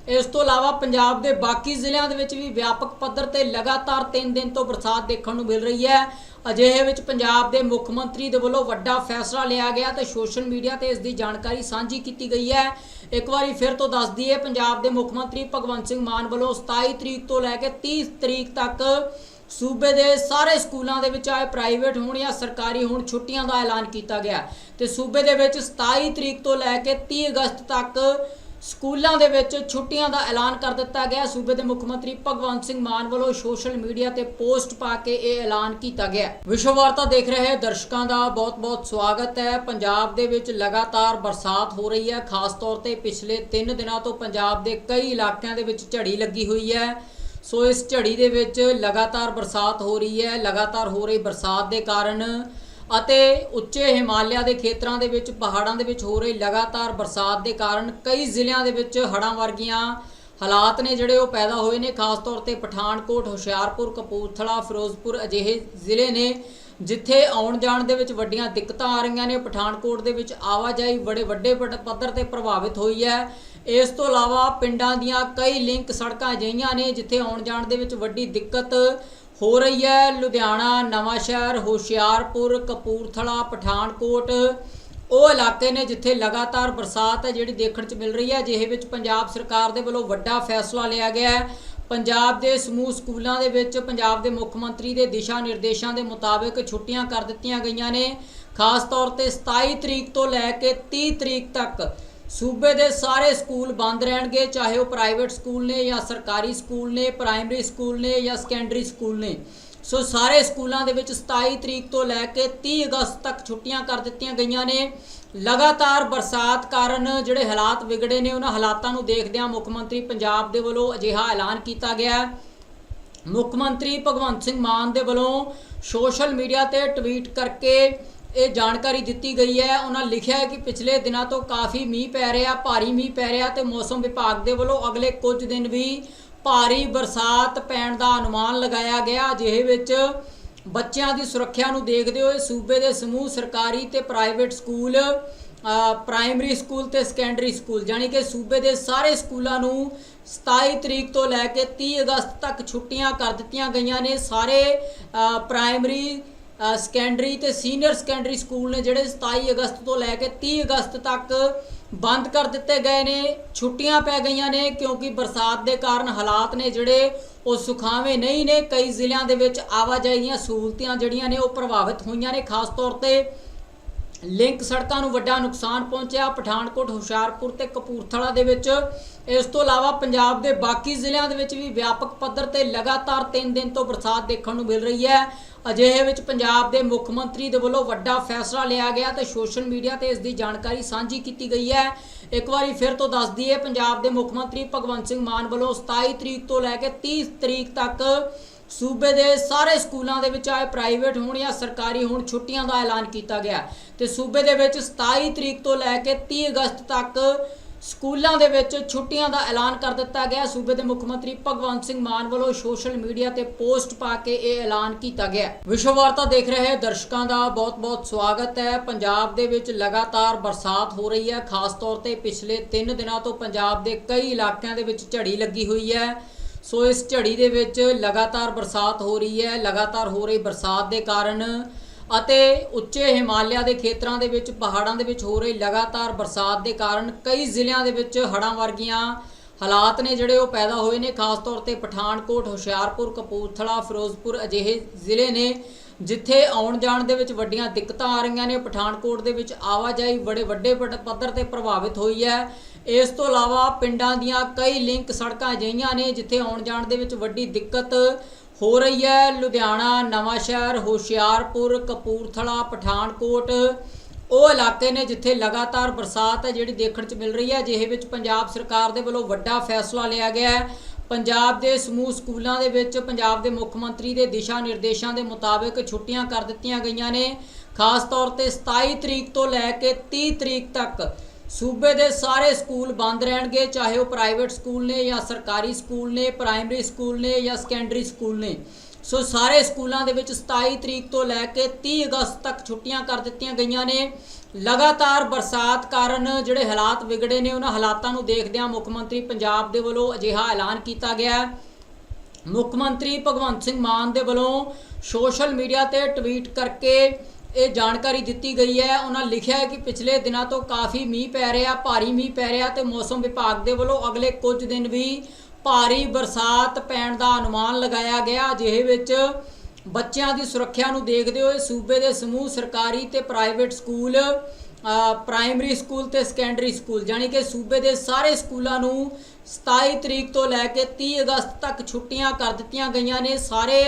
ਇਸ ਤੋਂ ਇਲਾਵਾ ਪੰਜਾਬ ਦੇ ਬਾਕੀ ਜ਼ਿਲ੍ਹਿਆਂ ਦੇ ਵਿੱਚ ਵੀ ਵਿਆਪਕ ਪੱਧਰ ਤੇ ਲਗਾਤਾਰ 3 ਦਿਨ ਤੋਂ ਬਰਸਾਤ ਦੇਖਣ ਨੂੰ ਮਿਲ ਰਹੀ ਹੈ। ਅਜਿਹੇ ਵਿੱਚ ਪੰਜਾਬ ਦੇ ਮੁੱਖ ਮੰਤਰੀ ਦੇ ਵੱਲੋਂ ਵੱਡਾ ਫੈਸਲਾ ਲਿਆ ਗਿਆ ਤੇ ਸੋਸ਼ਲ ਮੀਡੀਆ ਤੇ ਇਸ ਦੀ ਜਾਣਕਾਰੀ ਸਾਂਝੀ ਕੀਤੀ ਗਈ ਹੈ। ਇੱਕ ਵਾਰੀ ਫਿਰ ਤੋਂ ਦੱਸ ਦਈਏ, ਪੰਜਾਬ ਦੇ ਮੁੱਖ ਮੰਤਰੀ ਭਗਵੰਤ ਸਿੰਘ ਮਾਨ ਵੱਲੋਂ 27 ਤਰੀਕ ਤੋਂ ਲੈ ਕੇ 30 ਤਰੀਕ ਤੱਕ ਸੂਬੇ ਦੇ ਸਾਰੇ ਸਕੂਲਾਂ ਦੇ ਵਿੱਚ, ਚਾਹੇ ਪ੍ਰਾਈਵੇਟ ਹੋਣ ਜਾਂ ਸਰਕਾਰੀ ਹੋਣ, ਛੁੱਟੀਆਂ ਦਾ ਐਲਾਨ ਕੀਤਾ ਗਿਆ ਤੇ ਸੂਬੇ ਦੇ ਵਿੱਚ 27 ਤਰੀਕ ਤੋਂ ਲੈ ਕੇ 30 ਅਗਸਤ ਤੱਕ ਸਕੂਲਾਂ ਦੇ ਵਿੱਚ ਛੁੱਟੀਆਂ ਦਾ ਐਲਾਨ ਕਰ ਦਿੱਤਾ ਗਿਆ ਸੂਬੇ ਦੇ ਮੁੱਖ ਮੰਤਰੀ ਭਗਵੰਤ ਸਿੰਘ ਮਾਨ ਵੱਲੋਂ ਸੋਸ਼ਲ ਮੀਡੀਆ ਤੇ ਪੋਸਟ ਪਾ ਕੇ ਇਹ ਐਲਾਨ ਕੀਤਾ ਗਿਆ ਵਿਸ਼ਵ ਵਾਰਤਾ ਦੇਖ ਰਹੇ ਦਰਸ਼ਕਾਂ ਦਾ ਬਹੁਤ-ਬਹੁਤ ਸਵਾਗਤ ਹੈ। ਪੰਜਾਬ ਦੇ ਵਿੱਚ ਲਗਾਤਾਰ ਬਰਸਾਤ ਹੋ ਰਹੀ ਹੈ। ਖਾਸ ਤੌਰ ਤੇ ਪਿਛਲੇ 3 ਦਿਨਾਂ ਤੋਂ ਪੰਜਾਬ ਦੇ ਕਈ ਇਲਾਕਿਆਂ ਦੇ ਵਿੱਚ ਝੜੀ ਲੱਗੀ ਹੋਈ ਹੈ। ਸੋ ਇਸ ਝੜੀ ਦੇ ਵਿੱਚ ਲਗਾਤਾਰ ਬਰਸਾਤ ਹੋ ਰਹੀ ਹੈ, ਲਗਾਤਾਰ ਹੋ ਰਹੀ ਬਰਸਾਤ ਦੇ ਕਾਰਨ ਅਤੇ ਉੱਚੇ ਹਿਮਾਲਿਆ ਦੇ ਖੇਤਰਾਂ ਦੇ ਵਿੱਚ, ਪਹਾੜਾਂ ਦੇ ਵਿੱਚ ਹੋ ਰਹੀ ਲਗਾਤਾਰ ਬਰਸਾਤ ਦੇ ਕਾਰਨ ਕਈ ਜ਼ਿਲ੍ਹਿਆਂ ਦੇ ਵਿੱਚ ਹੜ੍ਹਾਂ ਵਰਗੀਆਂ ਹਾਲਾਤ ਨੇ ਜਿਹੜੇ ਉਹ ਪੈਦਾ ਹੋਏ ਨੇ, ਖਾਸ ਤੌਰ ਤੇ ਪਠਾਨਕੋਟ, ਹੁਸ਼ਿਆਰਪੁਰ, ਕਪੂਰਥਲਾ, ਫਿਰੋਜ਼ਪੁਰ ਅਜਿਹੇ ਜ਼ਿਲ੍ਹੇ ਨੇ ਜਿੱਥੇ ਆਉਣ ਜਾਣ ਦੇ ਵਿੱਚ ਵੱਡੀਆਂ ਦਿੱਕਤਾਂ ਆ ਰਹੀਆਂ ਨੇ, ਪਠਾਨਕੋਟ ਦੇ ਵਿੱਚ ਆਵਾਜਾਈ ਬੜੇ ਵੱਡੇ ਪੱਧਰ ਤੇ ਪ੍ਰਭਾਵਿਤ ਹੋਈ ਹੈ। ਇਸ ਤੋਂ ਇਲਾਵਾ ਪਿੰਡਾਂ ਦੀਆਂ ਕਈ ਲਿੰਕ ਸੜਕਾਂ ਅਜਿਹੀਆਂ ਨੇ ਜਿੱਥੇ ਆਉਣ ਜਾਣ ਦੇ ਵਿੱਚ ਵੱਡੀ ਦਿੱਕਤ ਹੋ ਰਹੀ ਹੈ। ਲੁਧਿਆਣਾ, ਨਵਾਂਸ਼ਹਿਰ, ਹੁਸ਼ਿਆਰਪੁਰ, ਕਪੂਰਥਲਾ, ਪਠਾਨਕੋਟ, ਉਹ ਇਲਾਕੇ ਨੇ ਜਿੱਥੇ ਲਗਾਤਾਰ ਬਰਸਾਤ ਹੈ, ਜਿਹੜੀ ਦੇਖਣ 'ਚ ਮਿਲ ਰਹੀ ਹੈ। ਜਿਹੇ ਵਿੱਚ ਪੰਜਾਬ ਸਰਕਾਰ ਦੇ ਵੱਲੋਂ ਵੱਡਾ ਫੈਸਲਾ ਲਿਆ ਗਿਆ ਹੈ। ਪੰਜਾਬ ਦੇ ਸਮੂਹ ਸਕੂਲਾਂ ਦੇ ਵਿੱਚ ਪੰਜਾਬ ਦੇ ਮੁੱਖ ਮੰਤਰੀ ਦੇ ਦਿਸ਼ਾ ਨਿਰਦੇਸ਼ਾਂ ਦੇ ਮੁਤਾਬਕ ਛੁੱਟੀਆਂ ਕਰ ਦਿੱਤੀਆਂ ਗਈਆਂ ਨੇ। ਖਾਸ ਤੌਰ ਤੇ 27 ਤਰੀਕ ਤੋਂ ਲੈ ਕੇ 30 ਤਰੀਕ ਤੱਕ ਸੂਬੇ ਦੇ ਸਾਰੇ ਸਕੂਲ ਬੰਦ ਰਹਿਣਗੇ, ਚਾਹੇ ਉਹ ਪ੍ਰਾਈਵੇਟ ਸਕੂਲ ਨੇ ਜਾਂ ਸਰਕਾਰੀ ਸਕੂਲ ਨੇ, ਪ੍ਰਾਇਮਰੀ ਸਕੂਲ ਨੇ ਜਾਂ ਸੈਕੰਡਰੀ ਸਕੂਲ ਨੇ। ਸੋ ਸਾਰੇ ਸਕੂਲਾਂ ਦੇ ਵਿੱਚ 27 ਤਰੀਕ ਤੋਂ ਲੈ ਕੇ 30 ਅਗਸਤ ਤੱਕ ਛੁੱਟੀਆਂ ਕਰ ਦਿੱਤੀਆਂ ਗਈਆਂ ਨੇ। ਲਗਾਤਾਰ ਬਰਸਾਤ ਕਾਰਨ ਜਿਹੜੇ ਹਾਲਾਤ ਵਿਗੜੇ ਨੇ, ਉਹਨਾਂ ਹਾਲਾਤਾਂ ਨੂੰ ਦੇਖਦਿਆਂ ਮੁੱਖ ਮੰਤਰੀ ਪੰਜਾਬ ਦੇ ਵੱਲੋਂ ਅਜਿਹਾ ਐਲਾਨ ਕੀਤਾ ਗਿਆ ਮੁੱਖ ਮੰਤਰੀ ਭਗਵੰਤ ਸਿੰਘ ਮਾਨ ਦੇ ਵੱਲੋਂ ਸੋਸ਼ਲ ਮੀਡੀਆ ਤੇ ਟਵੀਟ ਕਰਕੇ ਇਹ ਜਾਣਕਾਰੀ ਦਿੱਤੀ ਗਈ ਹੈ। ਉਹਨਾਂ ਲਿਖਿਆ ਹੈ ਕਿ ਪਿਛਲੇ ਦਿਨਾਂ ਤੋਂ ਕਾਫੀ ਮੀਂਹ ਪੈ ਰਿਹਾ, ਭਾਰੀ ਮੀਂਹ ਪੈ ਰਿਹਾ ਤੇ ਮੌਸਮ ਵਿਭਾਗ ਦੇ ਵੱਲੋਂ ਅਗਲੇ ਕੁਝ ਦਿਨ ਵੀ ਭਾਰੀ ਬਰਸਾਤ ਪੈਣ ਦਾ ਅਨੁਮਾਨ ਲਗਾਇਆ ਗਿਆ। ਜਿਹੇ ਵਿੱਚ ਬੱਚਿਆਂ ਦੀ ਸੁਰੱਖਿਆ ਨੂੰ ਦੇਖਦੇ ਹੋਏ ਸੂਬੇ ਦੇ ਸਮੂਹ ਸਰਕਾਰੀ ਤੇ ਪ੍ਰਾਈਵੇਟ ਸਕੂਲ ਪ੍ਰਾਇਮਰੀ ਸਕੂਲ ਤੇ ਸੈਕੰਡਰੀ ਸਕੂਲ, ਜਾਣੀ ਕਿ ਸੂਬੇ ਦੇ ਸਾਰੇ ਸਕੂਲਾਂ ਨੂੰ 27 ਤਰੀਕ ਤੋਂ ਲੈ ਕੇ 30 ਅਗਸਤ ਤੱਕ ਛੁੱਟੀਆਂ ਕਰ ਦਿੱਤੀਆਂ ਗਈਆਂ ਨੇ। ਸਾਰੇ ਪ੍ਰਾਇਮਰੀ ਸੈਕੰਡਰੀ ਤੇ ਸੀਨੀਅਰ ਸੈਕੰਡਰੀ ਸਕੂਲ ਨੇ ਜਿਹੜੇ 27 ਅਗਸਤ ਤੋਂ ਲੈ ਕੇ 30 ਅਗਸਤ ਤੱਕ ਬੰਦ ਕਰ ਦਿੱਤੇ ਗਏ ਨੇ, ਛੁੱਟੀਆਂ ਪੈ ਗਈਆਂ ਨੇ ਕਿਉਂਕਿ ਬਰਸਾਤ ਦੇ ਕਾਰਨ ਹਾਲਾਤ ਨੇ ਜਿਹੜੇ ਉਹ ਸੁਖਾਵੇਂ ਨਹੀਂ ਨੇ, ਕਈ ਜ਼ਿਲ੍ਹਿਆਂ ਦੇ ਵਿੱਚ ਆਵਾਜਾਈ ਦੀਆਂ ਸਹੂਲਤਾਂ ਜਿਹੜੀਆਂ ਨੇ ਉਹ ਪ੍ਰਭਾਵਿਤ ਹੋਈਆਂ ਨੇ, ਖਾਸ ਤੌਰ ਤੇ ਲਿੰਕ ਸੜਕਾਂ ਨੂੰ ਵੱਡਾ ਨੁਕਸਾਨ ਪਹੁੰਚਿਆ, ਪਠਾਨਕੋਟ, ਹੁਸ਼ਿਆਰਪੁਰ ਤੇ ਕਪੂਰਥਲਾ ਦੇ ਵਿੱਚ। ਇਸ ਤੋਂ ਇਲਾਵਾ ਪੰਜਾਬ ਦੇ ਬਾਕੀ ਜ਼ਿਲ੍ਹਿਆਂ ਦੇ ਵਿੱਚ ਵੀ ਵਿਆਪਕ ਪੱਧਰ ਤੇ ਲਗਾਤਾਰ 3 ਦਿਨ ਤੋਂ ਬਰਸਾਤ ਦੇਖਣ ਨੂੰ ਮਿਲ ਰਹੀ ਹੈ। ਅਜਿਹੇ ਵਿੱਚ ਪੰਜਾਬ ਦੇ ਮੁੱਖ ਮੰਤਰੀ ਦੇ ਵੱਲੋਂ ਵੱਡਾ ਫੈਸਲਾ ਲਿਆ ਗਿਆ ਤੇ ਸੋਸ਼ਲ ਮੀਡੀਆ ਤੇ ਇਸ ਦੀ ਜਾਣਕਾਰੀ ਸਾਂਝੀ ਕੀਤੀ ਗਈ ਹੈ। ਇੱਕ ਵਾਰੀ ਫਿਰ ਤੋਂ ਦੱਸ ਦਈਏ, ਪੰਜਾਬ ਦੇ ਮੁੱਖ ਮੰਤਰੀ ਭਗਵੰਤ ਸਿੰਘ ਮਾਨ ਵੱਲੋਂ 27 ਤਰੀਕ ਤੋਂ ਲੈ ਕੇ 30 ਤਰੀਕ ਤੱਕ ਸੂਬੇ ਦੇ ਸਾਰੇ ਸਕੂਲਾਂ ਦੇ ਵਿੱਚ ਚਾਹੇ ਪ੍ਰਾਈਵੇਟ ਹੋਣ ਜਾਂ ਸਰਕਾਰੀ ਹੋਣ ਛੁੱਟੀਆਂ ਦਾ ਐਲਾਨ ਕੀਤਾ ਗਿਆ। ਤੇ ਸੂਬੇ ਦੇ ਵਿੱਚ 27 ਤਰੀਕ ਤੋਂ ਲੈ ਕੇ 30 ਅਗਸਤ ਤੱਕ ਸਕੂਲਾਂ ਦੇ ਵਿੱਚ ਛੁੱਟੀਆਂ ਦਾ ਐਲਾਨ ਕਰ ਦਿੱਤਾ ਗਿਆ। ਸੂਬੇ ਦੇ ਮੁੱਖ ਮੰਤਰੀ ਭਗਵੰਤ ਸਿੰਘ ਮਾਨ ਵੱਲੋਂ ਸੋਸ਼ਲ ਮੀਡੀਆ ਤੇ ਪੋਸਟ ਪਾ ਕੇ ਇਹ ਐਲਾਨ ਕੀਤਾ ਗਿਆ। ਵਿਸ਼ਵ ਵਾਰਤਾ ਦੇਖ ਰਹੇ ਦਰਸ਼ਕਾਂ ਦਾ ਬਹੁਤ-ਬਹੁਤ ਸਵਾਗਤ ਹੈ। ਪੰਜਾਬ ਦੇ ਵਿੱਚ ਲਗਾਤਾਰ ਬਰਸਾਤ ਹੋ ਰਹੀ ਹੈ। ਖਾਸ ਤੌਰ ਤੇ ਪਿਛਲੇ 3 ਦਿਨਾਂ ਤੋਂ ਪੰਜਾਬ ਦੇ ਕਈ ਇਲਾਕਿਆਂ ਦੇ ਵਿੱਚ ਝੜੀ ਲੱਗੀ ਹੋਈ ਹੈ। ਸੋ ਇਸ ਝੜੀ ਦੇ ਵਿੱਚ ਲਗਾਤਾਰ ਬਰਸਾਤ ਹੋ ਰਹੀ ਹੈ। ਲਗਾਤਾਰ ਹੋ ਰਹੀ ਬਰਸਾਤ ਦੇ ਕਾਰਨ ਅਤੇ ਉੱਚੇ ਹਿਮਾਲਿਆ ਦੇ ਖੇਤਰਾਂ ਦੇ ਵਿੱਚ, ਪਹਾੜਾਂ ਦੇ ਵਿੱਚ ਹੋ ਰਹੀ ਲਗਾਤਾਰ ਬਰਸਾਤ ਦੇ ਕਾਰਨ ਕਈ ਜ਼ਿਲ੍ਹਿਆਂ ਦੇ ਵਿੱਚ ਹੜ੍ਹਾਂ ਵਰਗੀਆਂ ਹਾਲਾਤ ਨੇ ਜਿਹੜੇ ਉਹ ਪੈਦਾ ਹੋਏ ਨੇ। ਖਾਸ ਤੌਰ ਤੇ ਪਠਾਨਕੋਟ, ਹੁਸ਼ਿਆਰਪੁਰ, ਕਪੂਰਥਲਾ, ਫਿਰੋਜ਼ਪੁਰ ਅਜਿਹੇ ਜ਼ਿਲ੍ਹੇ ਨੇ ਜਿੱਥੇ ਆਉਣ ਜਾਣ ਦੇ ਵਿੱਚ ਵੱਡੀਆਂ ਦਿੱਕਤਾਂ ਆ ਰਹੀਆਂ ਨੇ। ਪਠਾਨਕੋਟ ਦੇ ਵਿੱਚ ਆਵਾਜਾਈ ਬੜੇ ਵੱਡੇ ਪੱਧ- ਪੱਧਰ ਤੇ ਪ੍ਰਭਾਵਿਤ ਹੋਈ ਹੈ। ਇਸ ਤੋਂ ਇਲਾਵਾ ਪਿੰਡਾਂ ਦੀਆਂ ਕਈ ਲਿੰਕ ਸੜਕਾਂ ਅਜਿਹੀਆਂ ਨੇ ਜਿੱਥੇ ਆਉਣ ਜਾਣ ਦੇ ਵਿੱਚ ਵੱਡੀ ਦਿੱਕਤ ਹੋ ਰਹੀ ਹੈ ਲੁਧਿਆਣਾ ਨਵਾਂਸ਼ਹਿਰ ਹੁਸ਼ਿਆਰਪੁਰ, ਕਪੂਰਥਲਾ, ਪਠਾਨਕੋਟ। ਉਹ ਇਲਾਕੇ ਨੇ ਜਿੱਥੇ ਲਗਾਤਾਰ ਬਰਸਾਤ ਹੈ, ਜਿਹੜੀ ਦੇਖਣ 'ਚ ਮਿਲ ਰਹੀ ਹੈ, ਜਿਹੇ ਵਿੱਚ ਪੰਜਾਬ ਸਰਕਾਰ ਦੇ ਵੱਲੋਂ ਵੱਡਾ ਫੈਸਲਾ ਲਿਆ ਗਿਆ ਹੈ। ਪੰਜਾਬ ਦੇ ਸਮੂਹ ਸਕੂਲਾਂ ਦੇ ਵਿੱਚ ਪੰਜਾਬ ਦੇ ਮੁੱਖ ਮੰਤਰੀ ਦੇ ਦਿਸ਼ਾ ਨਿਰਦੇਸ਼ਾਂ ਦੇ ਮੁਤਾਬਕ ਛੁੱਟੀਆਂ ਕਰ ਦਿੱਤੀਆਂ ਗਈਆਂ ਨੇ। ਖਾਸ ਤੌਰ ਤੇ 27 ਤਰੀਕ ਤੋਂ ਲੈ ਕੇ 30 ਤਰੀਕ ਤੱਕ ਸੂਬੇ ਦੇ ਸਾਰੇ ਸਕੂਲ ਬੰਦ ਰਹਿਣਗੇ, ਚਾਹੇ ਉਹ ਪ੍ਰਾਈਵੇਟ ਸਕੂਲ ਨੇ ਜਾਂ ਸਰਕਾਰੀ ਸਕੂਲ ਨੇ, ਪ੍ਰਾਇਮਰੀ ਸਕੂਲ ਨੇ ਜਾਂ ਸੈਕੰਡਰੀ ਸਕੂਲ ਨੇ। ਸੋ ਸਾਰੇ ਸਕੂਲਾਂ ਦੇ ਵਿੱਚ 27 ਤਰੀਕ ਤੋਂ ਲੈ ਕੇ 30 ਅਗਸਤ ਤੱਕ ਛੁੱਟੀਆਂ ਕਰ ਦਿੱਤੀਆਂ ਗਈਆਂ ਨੇ। ਲਗਾਤਾਰ ਬਰਸਾਤ ਕਾਰਨ ਜਿਹੜੇ ਹਾਲਾਤ ਵਿਗੜੇ ਨੇ, ਉਹਨਾਂ ਹਾਲਾਤਾਂ ਨੂੰ ਦੇਖਦਿਆਂ ਮੁੱਖ ਮੰਤਰੀ ਪੰਜਾਬ ਦੇ ਵੱਲੋਂ ਅਜਿਹਾ ਐਲਾਨ ਕੀਤਾ ਗਿਆ। ਮੁੱਖ ਮੰਤਰੀ ਭਗਵੰਤ ਸਿੰਘ ਮਾਨ ਦੇ ਵੱਲੋਂ ਸੋਸ਼ਲ ਮੀਡੀਆ ਤੇ ਟਵੀਟ ਕਰਕੇ ਇਹ ਜਾਣਕਾਰੀ ਦਿੱਤੀ ਗਈ ਹੈ। ਉਹਨਾਂ ਲਿਖਿਆ ਹੈ ਕਿ ਪਿਛਲੇ ਦਿਨਾਂ ਤੋਂ ਕਾਫੀ ਮੀਂਹ ਪੈ ਰਿਹਾ, ਭਾਰੀ ਮੀਂਹ ਪੈ ਰਿਹਾ ਤੇ ਮੌਸਮ ਵਿਭਾਗ ਦੇ ਵੱਲੋਂ ਅਗਲੇ ਕੁਝ ਦਿਨ ਵੀ ਭਾਰੀ ਬਰਸਾਤ ਪੈਣ ਦਾ ਅਨੁਮਾਨ ਲਗਾਇਆ ਗਿਆ। ਜਿਹੇ ਵਿੱਚ ਬੱਚਿਆਂ ਦੀ ਸੁਰੱਖਿਆ ਨੂੰ ਦੇਖਦੇ ਹੋਏ ਸੂਬੇ ਦੇ ਸਮੂਹ ਸਰਕਾਰੀ ਤੇ ਪ੍ਰਾਈਵੇਟ ਸਕੂਲ ਪ੍ਰਾਇਮਰੀ ਸਕੂਲ ਤੇ ਸੈਕੰਡਰੀ ਸਕੂਲ, ਜਾਣੀ ਕਿ ਸੂਬੇ ਦੇ ਸਾਰੇ ਸਕੂਲਾਂ ਨੂੰ 27 ਤਰੀਕ ਤੋਂ ਲੈ ਕੇ 30 ਅਗਸਤ ਤੱਕ ਛੁੱਟੀਆਂ ਕਰ ਦਿੱਤੀਆਂ ਗਈਆਂ ਨੇ। ਸਾਰੇ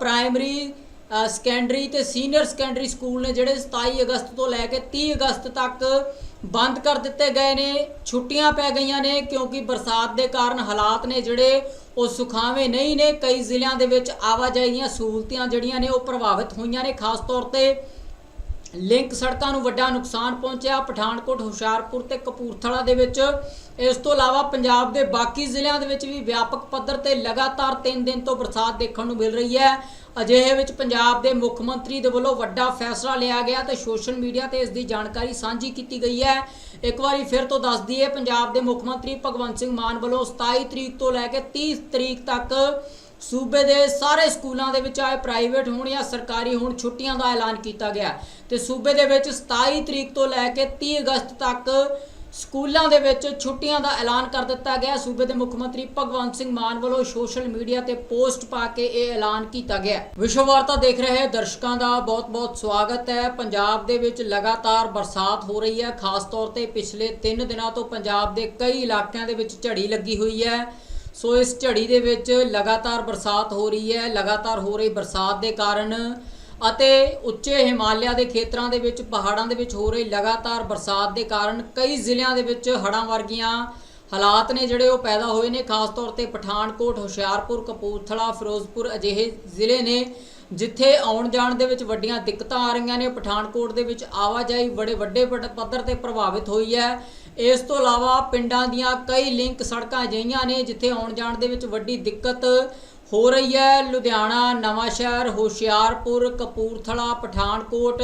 ਪ੍ਰਾਇਮਰੀ ਸੈਕੰਡਰੀ ਤੇ ਸੀਨੀਅਰ ਸੈਕੰਡਰੀ ਸਕੂਲ ਨੇ ਜਿਹੜੇ 27 ਅਗਸਤ ਤੋਂ ਲੈ ਕੇ 30 ਅਗਸਤ ਤੱਕ ਬੰਦ ਕਰ ਦਿੱਤੇ ਗਏ ਨੇ, ਛੁੱਟੀਆਂ ਪੈ ਗਈਆਂ ਨੇ ਕਿਉਂਕਿ ਬਰਸਾਤ ਦੇ ਕਾਰਨ ਹਾਲਾਤ ਨੇ ਜਿਹੜੇ ਉਹ ਸੁਖਾਵੇਂ ਨਹੀਂ ਨੇ, ਕਈ ਜ਼ਿਲ੍ਹਿਆਂ ਦੇ ਵਿੱਚ ਆਵਾਜਾਈ ਦੀਆਂ ਸਹੂਲਤਾਂ ਜਿਹੜੀਆਂ ਨੇ ਉਹ ਪ੍ਰਭਾਵਿਤ ਹੋਈਆਂ ਨੇ, ਖਾਸ ਤੌਰ ਤੇ ਲਿੰਕ ਸੜਕਾਂ ਨੂੰ ਵੱਡਾ ਨੁਕਸਾਨ ਪਹੁੰਚਿਆ, ਪਠਾਨਕੋਟ, ਹੁਸ਼ਿਆਰਪੁਰ ਤੇ ਕਪੂਰਥਲਾ ਦੇ ਵਿੱਚ। ਇਸ ਤੋਂ ਇਲਾਵਾ ਪੰਜਾਬ ਦੇ ਬਾਕੀ ਜ਼ਿਲ੍ਹਿਆਂ ਦੇ ਵਿੱਚ ਵੀ ਵਿਆਪਕ ਪੱਧਰ ਤੇ ਲਗਾਤਾਰ 3 ਦਿਨ ਤੋਂ ਬਰਸਾਤ ਦੇਖਣ ਨੂੰ ਮਿਲ ਰਹੀ ਹੈ। ਅਜਿਹੇ ਵਿੱਚ ਪੰਜਾਬ ਦੇ ਮੁੱਖ ਮੰਤਰੀ ਦੇ ਵੱਲੋਂ ਵੱਡਾ ਫੈਸਲਾ ਲਿਆ ਗਿਆ ਤੇ ਸੋਸ਼ਲ ਮੀਡੀਆ ਤੇ ਇਸ ਦੀ ਜਾਣਕਾਰੀ ਸਾਂਝੀ ਕੀਤੀ ਗਈ ਹੈ। ਇੱਕ ਵਾਰੀ ਫਿਰ ਤੋਂ ਦੱਸ ਦਈਏ, ਪੰਜਾਬ ਦੇ ਮੁੱਖ ਮੰਤਰੀ ਭਗਵੰਤ ਸਿੰਘ ਮਾਨ ਵੱਲੋਂ 27 ਤਰੀਕ ਤੋਂ ਲੈ ਕੇ 30 ਤਰੀਕ ਤੱਕ ਸੂਬੇ ਦੇ ਸਾਰੇ ਸਕੂਲਾਂ ਦੇ ਵਿੱਚ ਚਾਹੇ ਪ੍ਰਾਈਵੇਟ ਹੋਣ ਜਾਂ ਸਰਕਾਰੀ ਹੋਣ ਛੁੱਟੀਆਂ ਦਾ ਐਲਾਨ ਕੀਤਾ ਗਿਆ। ਤੇ ਸੂਬੇ ਦੇ ਵਿੱਚ 27 ਤਰੀਕ ਤੋਂ ਲੈ ਕੇ 30 ਅਗਸਤ ਤੱਕ ਸਕੂਲਾਂ ਦੇ ਵਿੱਚ ਛੁੱਟੀਆਂ ਦਾ ਐਲਾਨ ਕਰ ਦਿੱਤਾ ਗਿਆ। ਸੂਬੇ ਦੇ ਮੁੱਖ ਮੰਤਰੀ ਭਗਵੰਤ ਸਿੰਘ ਮਾਨ ਵੱਲੋਂ ਸੋਸ਼ਲ ਮੀਡੀਆ ਤੇ ਪੋਸਟ ਪਾ ਕੇ ਇਹ ਐਲਾਨ ਕੀਤਾ ਗਿਆ। ਵਿਸ਼ਵ ਵਾਰਤਾ ਦੇਖ ਰਹੇ ਦਰਸ਼ਕਾਂ ਦਾ ਬਹੁਤ-ਬਹੁਤ ਸਵਾਗਤ ਹੈ। ਪੰਜਾਬ ਦੇ ਵਿੱਚ ਲਗਾਤਾਰ ਬਰਸਾਤ ਹੋ ਰਹੀ ਹੈ। ਖਾਸ ਤੌਰ ਤੇ ਪਿਛਲੇ 3 ਦਿਨਾਂ ਤੋਂ ਪੰਜਾਬ ਦੇ ਕਈ ਇਲਾਕਿਆਂ ਦੇ ਵਿੱਚ ਝੜੀ ਲੱਗੀ ਹੋਈ ਹੈ। ਸੋ ਇਸ ਝੜੀ ਦੇ ਵਿੱਚ ਲਗਾਤਾਰ ਬਰਸਾਤ ਹੋ ਰਹੀ ਹੈ। ਲਗਾਤਾਰ ਹੋ ਰਹੀ ਬਰਸਾਤ ਦੇ ਕਾਰਨ ਅਤੇ ਉੱਚੇ ਹਿਮਾਲਿਆ ਦੇ ਖੇਤਰਾਂ ਦੇ ਵਿੱਚ, ਪਹਾੜਾਂ ਦੇ ਵਿੱਚ ਹੋ ਰਹੀ ਲਗਾਤਾਰ ਬਰਸਾਤ ਦੇ ਕਾਰਨ ਕਈ ਜ਼ਿਲ੍ਹਿਆਂ ਦੇ ਵਿੱਚ ਹੜ੍ਹਾਂ ਵਰਗੀਆਂ ਹਾਲਾਤ ਨੇ ਜਿਹੜੇ ਉਹ ਪੈਦਾ ਹੋਏ ਨੇ, ਖਾਸ ਤੌਰ ਤੇ ਪਠਾਨਕੋਟ, ਹੁਸ਼ਿਆਰਪੁਰ, ਕਪੂਰਥਲਾ, ਫਿਰੋਜ਼ਪੁਰ ਅਜਿਹੇ ਜ਼ਿਲ੍ਹੇ ਨੇ ਜਿੱਥੇ ਆਉਣ ਜਾਣ ਦੇ ਵਿੱਚ ਵੱਡੀਆਂ ਦਿੱਕਤਾਂ ਆ ਰਹੀਆਂ ਨੇ, ਪਠਾਨਕੋਟ ਦੇ ਵਿੱਚ ਆਵਾਜਾਈ ਬੜੇ ਵੱਡੇ ਪੱਧ- ਪੱਧਰ ਤੇ ਪ੍ਰਭਾਵਿਤ ਹੋਈ ਹੈ। ਇਸ ਤੋਂ ਇਲਾਵਾ ਪਿੰਡਾਂ ਦੀਆਂ ਕਈ ਲਿੰਕ ਸੜਕਾਂ ਅਜਿਹੀਆਂ ਨੇ ਜਿੱਥੇ ਆਉਣ ਜਾਣ ਦੇ ਵਿੱਚ ਵੱਡੀ ਦਿੱਕਤ ਹੋ ਰਹੀ ਹੈ। ਲੁਧਿਆਣਾ, ਨਵਾਂਸ਼ਹਿਰ, ਹੁਸ਼ਿਆਰਪੁਰ, ਕਪੂਰਥਲਾ, ਪਠਾਨਕੋਟ,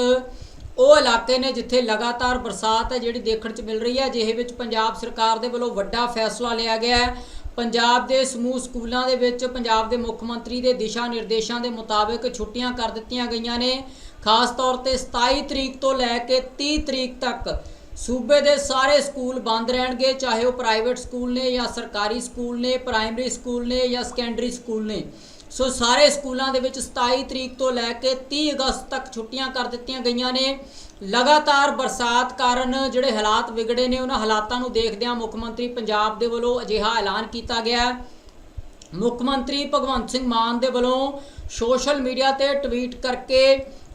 ਉਹ ਇਲਾਕੇ ਨੇ ਜਿੱਥੇ ਲਗਾਤਾਰ ਬਰਸਾਤ ਹੈ, ਜਿਹੜੀ ਦੇਖਣ 'ਚ ਮਿਲ ਰਹੀ ਹੈ। ਜਿਹੇ ਵਿੱਚ ਪੰਜਾਬ ਸਰਕਾਰ ਦੇ ਵੱਲੋਂ ਵੱਡਾ ਫੈਸਲਾ ਲਿਆ ਗਿਆ ਹੈ। ਪੰਜਾਬ ਦੇ ਸਮੂਹ ਸਕੂਲਾਂ ਦੇ ਵਿੱਚ ਪੰਜਾਬ ਦੇ ਮੁੱਖ ਮੰਤਰੀ ਦੇ ਦਿਸ਼ਾ ਨਿਰਦੇਸ਼ਾਂ ਦੇ ਮੁਤਾਬਕ ਛੁੱਟੀਆਂ ਕਰ ਦਿੱਤੀਆਂ ਗਈਆਂ ਨੇ। ਖਾਸ ਤੌਰ ਤੇ 27 ਤਰੀਕ ਤੋਂ ਲੈ ਕੇ 30 ਤਰੀਕ ਤੱਕ ਸੂਬੇ ਦੇ ਸਾਰੇ ਸਕੂਲ ਬੰਦ ਰਹਿਣਗੇ, ਚਾਹੇ ਉਹ ਪ੍ਰਾਈਵੇਟ ਸਕੂਲ ਨੇ ਜਾਂ ਸਰਕਾਰੀ ਸਕੂਲ ਨੇ, ਪ੍ਰਾਇਮਰੀ ਸਕੂਲ ਨੇ ਜਾਂ ਸੈਕੰਡਰੀ ਸਕੂਲ ਨੇ। ਸੋ ਸਾਰੇ ਸਕੂਲਾਂ ਦੇ ਵਿੱਚ 27 ਤਰੀਕ ਤੋਂ ਲੈ ਕੇ 30 ਅਗਸਤ ਤੱਕ ਛੁੱਟੀਆਂ ਕਰ ਦਿੱਤੀਆਂ ਗਈਆਂ ਨੇ। ਲਗਾਤਾਰ ਬਰਸਾਤ ਕਾਰਨ ਜਿਹੜੇ ਹਾਲਾਤ ਵਿਗੜੇ ਨੇ, ਉਹਨਾਂ ਹਾਲਾਤਾਂ ਨੂੰ ਦੇਖਦਿਆਂ ਮੁੱਖ ਮੰਤਰੀ ਪੰਜਾਬ ਦੇ ਵੱਲੋਂ ਅਜਿਹਾ ਐਲਾਨ ਕੀਤਾ ਗਿਆ ਮੁੱਖ ਮੰਤਰੀ ਭਗਵੰਤ ਸਿੰਘ ਮਾਨ ਦੇ ਵੱਲੋਂ ਸੋਸ਼ਲ ਮੀਡੀਆ ਤੇ ਟਵੀਟ ਕਰਕੇ